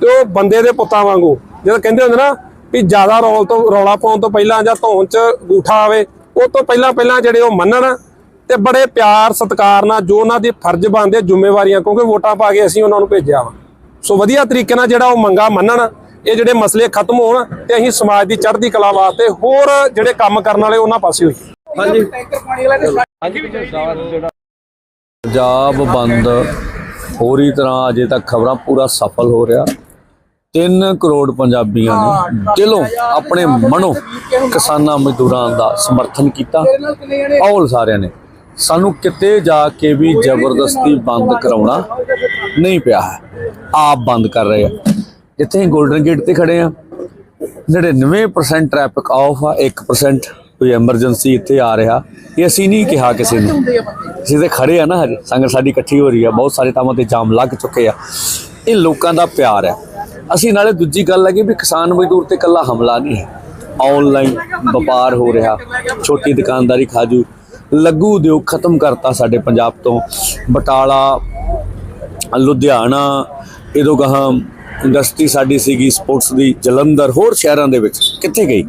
Speaker 1: ਤੇ ਉਹ ਬੰਦੇ ਦੇ ਪੁੱਤਾਂ ਵਾਂਗੂ। ਜਦੋਂ ਕਹਿੰਦੇ ਹੁੰਦੇ ਨਾ ਵੀ ਜ਼ਿਆਦਾ ਰੌਲ ਤੋਂ, ਰੌਲਾ ਪਾਉਣ ਤੋਂ ਪਹਿਲਾਂ ਜਾਂ ਧੌਣ 'ਚ ਗੂਠਾ ਆਵੇ ਉਹ ਤੋਂ ਪਹਿਲਾਂ ਪਹਿਲਾਂ ਜਿਹੜੇ ਉਹ ਮੰਨਣ ਤੇ ਬੜੇ ਪਿਆਰ ਸਤਿਕਾਰ ਨਾਲ ਜੋ ਉਹਨਾਂ ਦੀ ਫਰਜ਼ ਬਣਦੇ ਜ਼ਿੰਮੇਵਾਰੀਆਂ ਕਿਉਂਕਿ ਵੋਟਾਂ ਪਾ ਕੇ ਅਸੀਂ ਉਹਨਾਂ ਨੂੰ ਭੇਜਿਆ ਵਾ। ਸੋ ਵਧੀਆ ਤਰੀਕੇ ਨਾਲ ਜਿਹੜਾ ਉਹ ਮੰਗਾ ਮੰਨਣ ਇਹ ਜਿਹੜੇ ਮਸਲੇ ਖਤਮ ਹੋਣ ਤੇ ਅਸੀਂ ਸਮਾਜ ਦੀ ਚੜ੍ਹਦੀ ਕਲਾ ਵਾਸਤੇ ਹੋਰ ਜਿਹੜੇ ਕੰਮ ਕਰਨ ਵਾਲੇ ਉਹਨਾਂ ਪਾਸੇ ਹੋਈਏ।
Speaker 2: ਪੰਜਾਬ ਬੰਦ ਪੂਰੀ ਤਰ੍ਹਾਂ ਅਜੇ ਤੱਕ ਖਬਰਾਂ ਪੂਰਾ ਸਫਲ ਹੋ ਰਿਹਾ। 3 ਕਰੋੜ ਪੰਜਾਬੀਆਂ ਨੇ ਦਿਲੋਂ ਆਪਣੇ ਮਨੋਂ ਕਿਸਾਨਾਂ ਮਜ਼ਦੂਰਾਂ ਦਾ ਸਮਰਥਨ ਕੀਤਾ। ਔਲ ਸਾਰਿਆਂ ਨੇ। ਸਾਨੂੰ ਕਿਤੇ ਜਾ ਕੇ ਵੀ ਜ਼ਬਰਦਸਤੀ ਬੰਦ ਕਰਾਉਣਾ ਨਹੀਂ ਪਿਆ ਹੈ। ਆਪ ਬੰਦ ਕਰ ਰਹੇ ਆ। ਜਿੱਥੇ ਅਸੀਂ 골ਡਨ ਗੇਟ ਤੇ ਖੜੇ ਆ। 99% ਟ੍ਰੈਫਿਕ ਆਫ ਆ 1% ਕੋਈ ਐਮਰਜੈਂਸੀ ਇੱਥੇ ਆ ਰਿਹਾ। ਇਹ ਅਸੀਂ ਨਹੀਂ ਕਿਹਾ ਕਿਸੇ ਨੂੰ। ਅਸੀਂ ਤੇ ਖੜੇ ਆ ਨਾ ਹਜੇ। ਸੰਗਤ ਸਾਡੀ ਇਕੱਠੀ ਹੋ ਰਹੀ ਆ। ਬਹੁਤ ਸਾਰੇ ਥਾਵਾਂ ਤੇ ਜਾਮ ਲੱਗ ਚੁੱਕੇ ਆ। ਇਹ ਲੋਕਾਂ ਦਾ ਪਿਆਰ ਹੈ ਅਸੀਂ ਨਾਲੇ ਦੂਜੀ ਗੱਲ ਹੈਗੀ ਵੀ ਕਿਸਾਨ ਮਜ਼ਦੂਰ ਤੇ ਇਕੱਲਾ ਹਮਲਾ ਨਹੀਂ ਹੈ। ਆਨਲਾਈਨ ਵਪਾਰ ਹੋ ਰਿਹਾ, ਛੋਟੀ ਦੁਕਾਨਦਾਰੀ ਖਾਜੂ ਲੱਗੂ ਉਦਯੋਗ ਖਤਮ ਕਰਤਾ ਸਾਡੇ ਪੰਜਾਬ ਤੋਂ। ਬਟਾਲਾ, ਲੁਧਿਆਣਾ, ਇਦੋਂ ਗਾਹਾਂ ਇੰਡਸਟਰੀ ਸਾਡੀ ਸੀਗੀ ਸਪੋਰਟਸ ਦੀ, ਜਲੰਧਰ, ਹੋਰ ਸ਼ਹਿਰਾਂ ਦੇ ਵਿੱਚ। ਕਿੱਥੇ ਗਈ?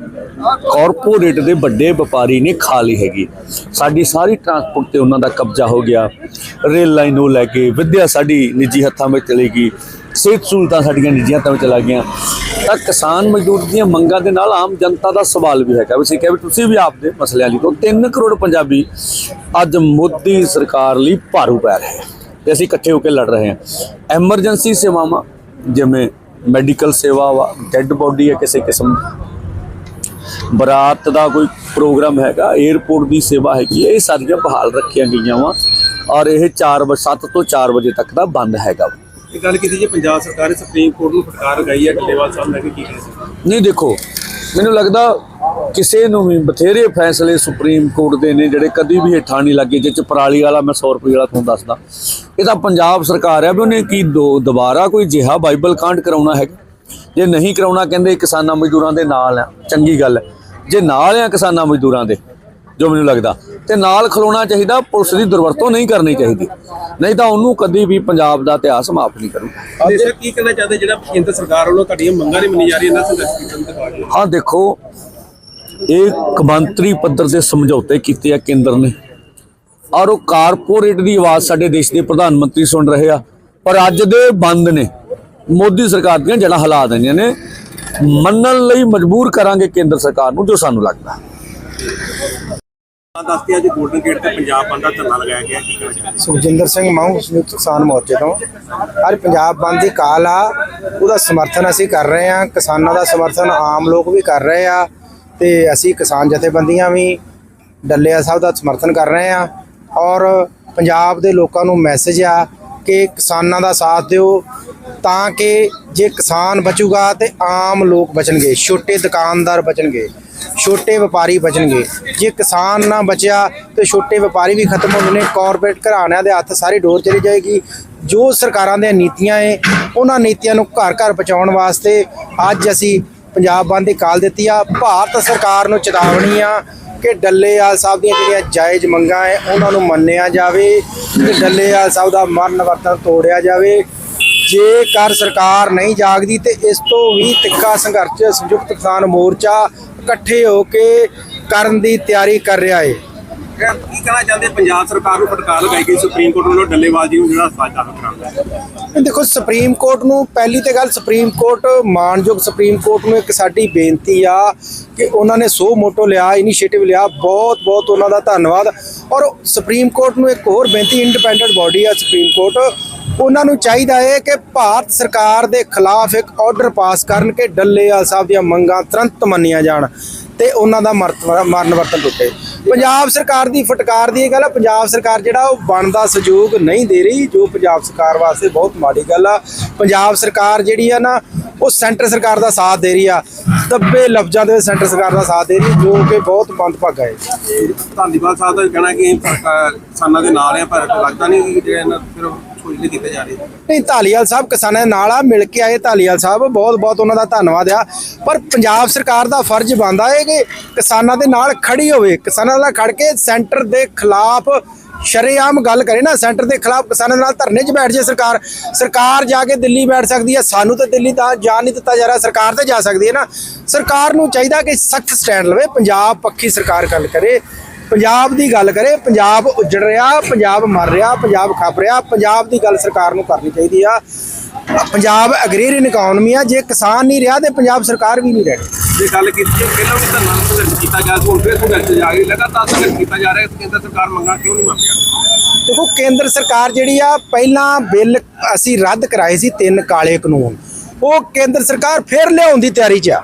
Speaker 2: ਕਾਰਪੋਰੇਟ ਦੇ ਵੱਡੇ ਵਪਾਰੀ ਨੇ ਖਾ ਲਈ ਹੈਗੀ। ਸਾਡੀ ਸਾਰੀ ਟਰਾਂਸਪੋਰਟ ਤੇ ਉਹਨਾਂ ਦਾ ਕਬਜ਼ਾ ਹੋ ਗਿਆ। ਰੇਲ ਲਾਈਨ ਨੂੰ ਲੈ ਕੇ ਵਿੱਦਿਆ ਸਾਡੀ ਨਿੱਜੀ ਹੱਥਾਂ ਵਿੱਚ ਚਲੀ ਗਈ। ਸਿਹਤ ਸਹੂਲਤਾਂ ਸਾਡੀਆਂ ਨਿੱਜੀ ਹੱਥਾਂ ਵਿੱਚ ਚਲਾ ਗਈਆਂ। ਤਾਂ ਕਿਸਾਨ ਮਜ਼ਦੂਰ ਦੀਆਂ ਮੰਗਾਂ ਦੇ ਨਾਲ ਆਮ ਜਨਤਾ ਦਾ ਸਵਾਲ ਵੀ ਹੈਗਾ। ਵੀ ਅਸੀਂ ਕਿਹਾ ਵੀ ਤੁਸੀਂ ਵੀ ਆਪਦੇ ਮਸਲਿਆਂ ਲਈ ਤੋਂ 3 ਕਰੋੜ ਪੰਜਾਬੀ ਅੱਜ ਮੋਦੀ ਸਰਕਾਰ ਲਈ ਭਾਰੂ ਪੈ ਰਹੇ ਆ ਤੇ ਅਸੀਂ ਇਕੱਠੇ ਹੋ ਕੇ ਲੜ ਰਹੇ ਹਾਂ ਐਮਰਜੈਂਸੀ ਸੇਵਾਵਾਂ ਜਿਵੇਂ ਮੈਡੀਕਲ ਸੇਵਾ ਵਾ ਡੈੱਡ ਬੋਡੀ ਹੈ ਕਿਸੇ ਕਿਸਮ ਬਰਾਤ ਦਾ ਕੋਈ ਪ੍ਰੋਗਰਾਮ ਹੈਗਾ 에어ਪੋਰਟ ਦੀ ਸੇਵਾ ਹੈਗੀ ਹੈ, ਇਹ ਸਾਰੀਆਂ ਬਹਾਲ ਰੱਖੀਆਂ ਗਈਆਂ ਵਾ। ਔਰ ਇਹ 4 ਵਜੇ 7 ਤੋਂ 4 ਵਜੇ ਤੱਕ ਦਾ ਬੰਦ ਹੈਗਾ।
Speaker 3: ਇਹ ਗੱਲ ਕੀਤੀ ਜੇ ਪੰਜਾਬ ਸਰਕਾਰ ਨੇ ਸੁਪਰੀਮ ਕੋਰਟ ਨੂੰ ਫਟਕਾਰ ਗਈ ਹੈ ਡੱਲੇਵਾਲ ਸਾਹਿਬ ਨੇ ਕੀ ਕਹੀ
Speaker 2: ਨਹੀਂ, ਦੇਖੋ, ਮੈਨੂੰ ਲੱਗਦਾ ਕਿਸੇ ਨੂੰ ਵੀ ਬਥੇਰੇ ਫੈਸਲੇ ਸੁਪਰੀਮ ਕੋਰਟ ਦੇ ਨੇ ਜਿਹੜੇ ਕਦੀ ਵੀ ਹੇਠਾਂ ਨਹੀਂ ਲੱਗੇ, ਜਿਹ ਚ ਪਰਾਲੀ ਵਾਲਾ, ਮੈਂ 100 ਰੁਪਏ ਵਾਲਾ ਤੁਹਾਨੂੰ ਦੱਸਦਾ। ਇਹ ਤਾਂ ਪੰਜਾਬ ਸਰਕਾਰ ਹੈ ਵੀ ਉਹਨੇ ਕੀ ਦੁਬਾਰਾ ਕੋਈ ਜਿਹਾ ਬਾਈਬਲ ਕਾਂਡ ਕਰਾਉਣਾ ਹੈਗਾ? ਜੇ ਨਹੀਂ ਕਰਾਉਣਾ, ਕਹਿੰਦੇ ਕਿਸਾਨਾਂ ਮਜ਼ਦੂਰਾਂ ਦੇ ਨਾਲ ਆ, ਚੰਗੀ ਗੱਲ ਹੈ। ਜੇ ਨਾਲ ਆ ਕਿਸਾਨਾਂ ਮਜ਼ਦੂਰਾਂ ਦੇ, ਜੋ ਮੈਨੂੰ ਲੱਗਦਾ। ਤੇ ਨਾਲ ਖਲੋਣਾ ਚਾਹੀਦਾ ਪੁਲਿਸ ਦੀ ਦੁਰਵਰਤੋਂ ਨਹੀਂ ਕਰਨੀ ਚਾਹੀਦੀ। ਨਹੀਂ ਤਾਂ ਉਹਨੂੰ ਕਦੀ ਵੀ ਪੰਜਾਬ ਦਾ ਇਤਿਹਾਸ ਮਾਫ ਨਹੀਂ ਕਰੂ
Speaker 3: ਦੇਸ਼ਾ ਕੀ ਕਹਿਣਾ ਚਾਹਦੇ ਜਿਹੜਾ ਕੇਂਦਰ ਸਰਕਾਰ ਵੱਲੋਂ ਤੁਹਾਡੀਆਂ ਮੰਗਾਂ ਨਹੀਂ ਮੰਨੀ ਜਾ ਰਹੀਆਂ ਇਹਨਾਂ ਸੰਘਰਸ਼ ਕਰਨ ਦੇ ਬਾਅਦ
Speaker 2: ਹਾਂ ਦੇਖੋ ਇਹ ਕਮਾਂਤਰੀ ਪੱਧਰ ਦੇ ਸਮਝੌਤੇ ਕੀਤੇ ਆ ਕੇਂਦਰ ਨੇ। ਔਰ ਉਹ ਕਾਰਪੋਰੇਟ ਦੀ ਆਵਾਜ਼ ਸਾਡੇ ਦੇਸ਼ ਦੇ ਪ੍ਰਧਾਨ ਮੰਤਰੀ ਸੁਣ ਰਹੇ ਆ। ਪਰ ਅੱਜ ਦੇ ਬੰਦ ਨੇ। ਮੋਦੀ ਸਰਕਾਰ ਦੀਆਂ ਜਿਹੜਾ ਹਾਲਾਤ ਨੇ ਨੇ। ਮੰਨਣ ਲਈ ਮਜਬੂਰ ਕਰਾਂਗੇ ਕੇਂਦਰ ਸਰਕਾਰ ਨੂੰ ਜੋ ਸਾਨੂੰ ਲੱਗਦਾ।
Speaker 3: ਦੱਸਦੇ ਅੱਜ ਗੋਲਡਨ ਗੇਟ ਤੇ ਪੰਜਾਬ ਬੰਦ ਦਾ ਧਰਨਾ ਲਗਾਇਆ ਗਿਆ, ਕੀ ਕਹਿਣਾ
Speaker 4: ਸੁਖਜਿੰਦਰ ਸਿੰਘ ਮਾਹੂ ਸੰਯੁਕਤ ਕਿਸਾਨ ਮੋਰਚੇ ਤੋਂ। ਅੱਜ ਪੰਜਾਬ ਬੰਦ ਦੀ ਕਾਲ ਆ, ਉਹਦਾ ਸਮਰਥਨ ਅਸੀਂ ਕਰ ਰਹੇ ਆ ਕਿਸਾਨਾਂ ਦਾ ਸਮਰਥਨ ਆਮ ਲੋਕ ਵੀ ਕਰ ਰਹੇ ਆ, ਤੇ ਅਸੀਂ ਕਿਸਾਨ ਜਥੇਬੰਦੀਆਂ ਵੀ ਡੱਲਿਆ ਸਾਹਿਬ ਦਾ ਸਮਰਥਨ ਕਰ ਰਹੇ ਆ ਔਰ ਪੰਜਾਬ ਦੇ ਲੋਕਾਂ ਨੂੰ ਮੈਸੇਜ ਆ ਕਿ ਕਿਸਾਨਾਂ ਦਾ ਸਾਥ ਦਿਓ, ਤਾਂ ਕਿ ਜੇ ਕਿਸਾਨ ਬਚੂਗਾ ਤੇ ਆਮ ਲੋਕ ਬਚਣਗੇ, ਛੋਟੇ ਦੁਕਾਨਦਾਰ ਬਚਣਗੇ। ਛੋਟੇ ਵਪਾਰੀ ਬਚਣਗੇ। ਜੇ ਕਿਸਾਨ ਨਾ ਬਚਿਆ ਤੇ ਛੋਟੇ ਵਪਾਰੀ ਵੀ ਖਤਮ ਹੋ ਜਾਣੇ ਕਾਰਪੋਰੇਟ ਘਰਾਣਿਆਂ ਦੇ ਹੱਥ ਸਾਰੀ ਡੋਰ ਚਲੀ ਜਾਏਗੀ। ਜੋ ਸਰਕਾਰਾਂ ਦੀਆਂ ਨੀਤੀਆਂ ਏ, ਉਹਨਾਂ ਨੀਤੀਆਂ ਨੂੰ ਘਰ ਘਰ ਪਹੁੰਚਾਉਣ ਵਾਸਤੇ ਅੱਜ ਅਸੀਂ ਪੰਜਾਬ ਬੰਦ ਦੀ ਕਾਲ ਦਿੱਤੀ ਆ। ਭਾਰਤ ਸਰਕਾਰ ਨੂੰ ਚੇਤਾਵਨੀ ਆ ਕਿ ਡੱਲੇਵਾਲ ਸਾਹਿਬ ਦੀਆਂ ਜਿਹੜੀਆਂ ਜਾਇਜ਼ ਮੰਗਾਂ ਹੈ ਉਹਨਾਂ ਨੂੰ ਮੰਨਿਆ ਜਾਵੇ ਤੇ ਡੱਲੇਵਾਲ ਸਾਹਿਬ ਦਾ ਮਰਨ ਵਰਤਨ ਤੋੜਿਆ ਜਾਵੇ। ਜੇਕਰ ਸਰਕਾਰ ਨਹੀਂ ਜਾਗਦੀ ਤੇ ਇਸ ਤੋਂ ਵੀ ਤਿੱਖਾ ਸੰਘਰਸ਼ ਸੰਯੁਕਤ ਕਿਸਾਨ ਮੋਰਚਾ ਇਕੱਠੇ ਹੋ ਕੇ ਕਰਨ ਦੀ ਤਿਆਰੀ ਕਰ ਰਿਹਾ ਹੈ
Speaker 3: ਕੀ ਕਹਿਣਾ ਚਾਹੁੰਦੇ? ਪੰਜਾਬ ਸਰਕਾਰ ਨੂੰ ਫਟਕਾਰ ਲਗਾਈ ਗਈ। ਸੁਪਰੀਮ ਕੋਰਟ ਵੱਲੋਂ ਡੱਲੇਵਾਲ ਜੀ ਨੂੰ ਜਿਹੜਾ ਸਾਜ ਦਾਖਲ ਕਰਾਉਣਾ
Speaker 4: ਇਹ ਦੇਖੋ ਸੁਪਰੀਮ ਕੋਰਟ ਨੂੰ ਪਹਿਲੀ ਤੇ ਗੱਲ ਸੁਪਰੀਮ ਕੋਰਟ ਮਾਨਯੋਗ ਸੁਪਰੀਮ ਕੋਰਟ ਨੂੰ ਇੱਕ ਸਾਡੀ ਬੇਨਤੀ ਆ ਕਿ ਉਹਨਾਂ ਨੇ ਸੋ ਮੋਟੋ ਲਿਆ ਇਨੀਸ਼ੀਏਟਿਵ ਲਿਆ। ਬਹੁਤ ਬਹੁਤ ਉਹਨਾਂ ਦਾ ਧੰਨਵਾਦ। ਔਰ ਸੁਪਰੀਮ ਕੋਰਟ ਨੂੰ ਇੱਕ ਹੋਰ ਬੇਨਤੀ ਇੰਡੀਪੈਂਡੈਂਟ ਬਾਡੀ ਆ ਸੁਪਰੀਮ ਕੋਰਟ। ਉਹਨਾਂ ਨੂੰ ਚਾਹੀਦਾ ਹੈ ਕਿ ਭਾਰਤ ਸਰਕਾਰ ਦੇ ਖਿਲਾਫ ਇੱਕ ਆਰਡਰ ਪਾਸ ਕਰਨ ਕਿ ਡੱਲੇਵਾਲ ਸਾਹਿਬ ਦੀਆਂ ਮੰਗਾਂ ਤੁਰੰਤ ਮੰਨੀਆਂ ਜਾਣ ਤੇ ਉਹਨਾਂ ਦਾ ਮਰਨ ਵਰਤਨ ਟੁੱਟੇ। ਪੰਜਾਬ ਸਰਕਾਰ ਦੀ ਫਟਕਾਰ ਦੀ ਇਹ ਗੱਲ ਆ, ਪੰਜਾਬ ਸਰਕਾਰ ਜਿਹੜਾ ਉਹ ਬਣਦਾ ਸਹਿਯੋਗ ਨਹੀਂ ਦੇ ਰਹੀ, ਜੋ ਪੰਜਾਬ ਸਰਕਾਰ ਵਾਸਤੇ ਬਹੁਤ ਮਾੜੀ ਗੱਲ ਆ। ਪੰਜਾਬ ਸਰਕਾਰ ਜਿਹੜੀ ਆ ਨਾ, ਉਹ ਸੈਂਟਰ ਸਰਕਾਰ ਦਾ ਸਾਥ ਦੇ ਰਹੀ ਆ ਦੱਬੇ ਲਫ਼ਜ਼ਾਂ ਦੇ ਸੈਂਟਰ ਸਰਕਾਰ ਦਾ ਸਾਥ ਦੇ ਰਹੀ, ਜੋ ਕਿ ਬਹੁਤ ਮੰਦਭਾਗਾ ਹੈ।
Speaker 3: ਧਾਲੀਵਾਲ ਸਾਹਿਬ ਦਾ ਕਹਿਣਾ ਕਿ ਕਿਸਾਨਾਂ ਦੇ ਨਾਲ ਆ, ਪਰ ਲੱਗਦਾ ਨਹੀਂ ਕਿ ਜਿਹੜੇ ਇਹਨਾਂ ਫਿਰ ਸੋਚਲੇ ਕੀਤੇ ਜਾ ਰਹੇ।
Speaker 4: ਨਹੀਂ, ਧਾਲੀਵਾਲ ਸਾਹਿਬ ਕਿਸਾਨਾਂ ਦੇ ਨਾਲ ਆ, ਮਿਲ ਕੇ ਆਏ ਧਾਲੀਵਾਲ ਸਾਹਿਬ। ਬਹੁਤ ਬਹੁਤ ਉਹਨਾਂ ਦਾ ਧੰਨਵਾਦ ਆ। ਪਰ ਪੰਜਾਬ ਸਰਕਾਰ ਦਾ ਫਰਜ਼ ਬਣਦਾ ਹੈ ਕਿ ਕਿਸਾਨਾਂ ਦੇ ਨਾਲ ਖੜੀ ਹੋਵੇ। ਕਿਸਾਨਾਂ ਨਾਲ ਖੜ ਕੇ ਸੈਂਟਰ ਦੇ ਖਿਲਾਫ ਸ਼ਰੇਆਮ ਗੱਲ ਕਰੇ ਨਾ। ਸੈਂਟਰ ਦੇ ਖਿਲਾਫ ਕਿਸਾਨਾਂ ਨਾਲ ਧਰਨੇ 'ਚ ਬੈਠ ਜੇ ਸਰਕਾਰ। ਸਰਕਾਰ ਜਾ ਕੇ ਦਿੱਲੀ ਬੈਠ ਸਕਦੀ ਹੈ। ਸਾਨੂੰ ਤਾਂ ਦਿੱਲੀ ਤਾਂ ਜਾਣ ਨਹੀਂ ਦਿੱਤਾ ਜਾ ਰਿਹਾ। ਸਰਕਾਰ ਤੇ ਜਾ ਸਕਦੀ ਹੈ ਨਾ। ਸਰਕਾਰ ਨੂੰ ਚਾਹੀਦਾ ਕਿ ਸਖਤ ਸਟੈਂਡ ਲਵੇ। ਪੰਜਾਬ ਪੱਖੀ ਸਰਕਾਰ ਗੱਲ ਕਰੇ। ਪੰਜਾਬ ਦੀ ਗੱਲ ਕਰੇ ਪੰਜਾਬ ਉੱਜੜ ਰਿਹਾ ਪੰਜਾਬ ਮਰ ਰਿਹਾ ਪੰਜਾਬ ਖੱਪ ਰਿਹਾ ਪੰਜਾਬ ਦੀ ਗੱਲ ਸਰਕਾਰ ਨੂੰ ਕਰਨੀ ਚਾਹੀਦੀ ਆ। ਪੰਜਾਬ ਅਗਰੇਰੀਅਨ ਇਕਨੋਮੀ ਆ ਜੇ ਕਿਸਾਨ ਨਹੀਂ ਰਿਹਾ ਤੇ ਪੰਜਾਬ ਸਰਕਾਰ ਵੀ ਨਹੀਂ ਰਹਿਣੀ
Speaker 3: ਜੇ ਗੱਲ ਕੀਤੀ ਹੈ ਪਹਿਲਾਂ ਵੀ ਧਰਨਾ ਸੰਘਰਸ਼ ਕੀਤਾ ਗਿਆ ਹੁਣ ਫਿਰ ਸੰਘਰਸ਼ ਜਾਰੀ ਲਗਾਤਾਰ ਸੰਘਰਸ਼ ਕੀਤਾ ਜਾ ਰਿਹਾ ਹੈ ਕੇਂਦਰ ਸਰਕਾਰ ਮੰਗਾਂ ਕਿਉਂ ਨਹੀਂ ਮੰਨ ਰਿਹਾ
Speaker 4: ਦੇਖੋ ਕੇਂਦਰ ਸਰਕਾਰ ਜਿਹੜੀ ਆ ਪਹਿਲਾਂ ਬਿੱਲ ਅਸੀਂ ਰੱਦ ਕਰਾਏ ਸੀ ਤਿੰਨ ਕਾਲੇ ਕਾਨੂੰਨ। ਉਹ ਕੇਂਦਰ ਸਰਕਾਰ ਫਿਰ ਲਿਆਉਣ ਦੀ ਤਿਆਰੀ 'ਚ ਆ।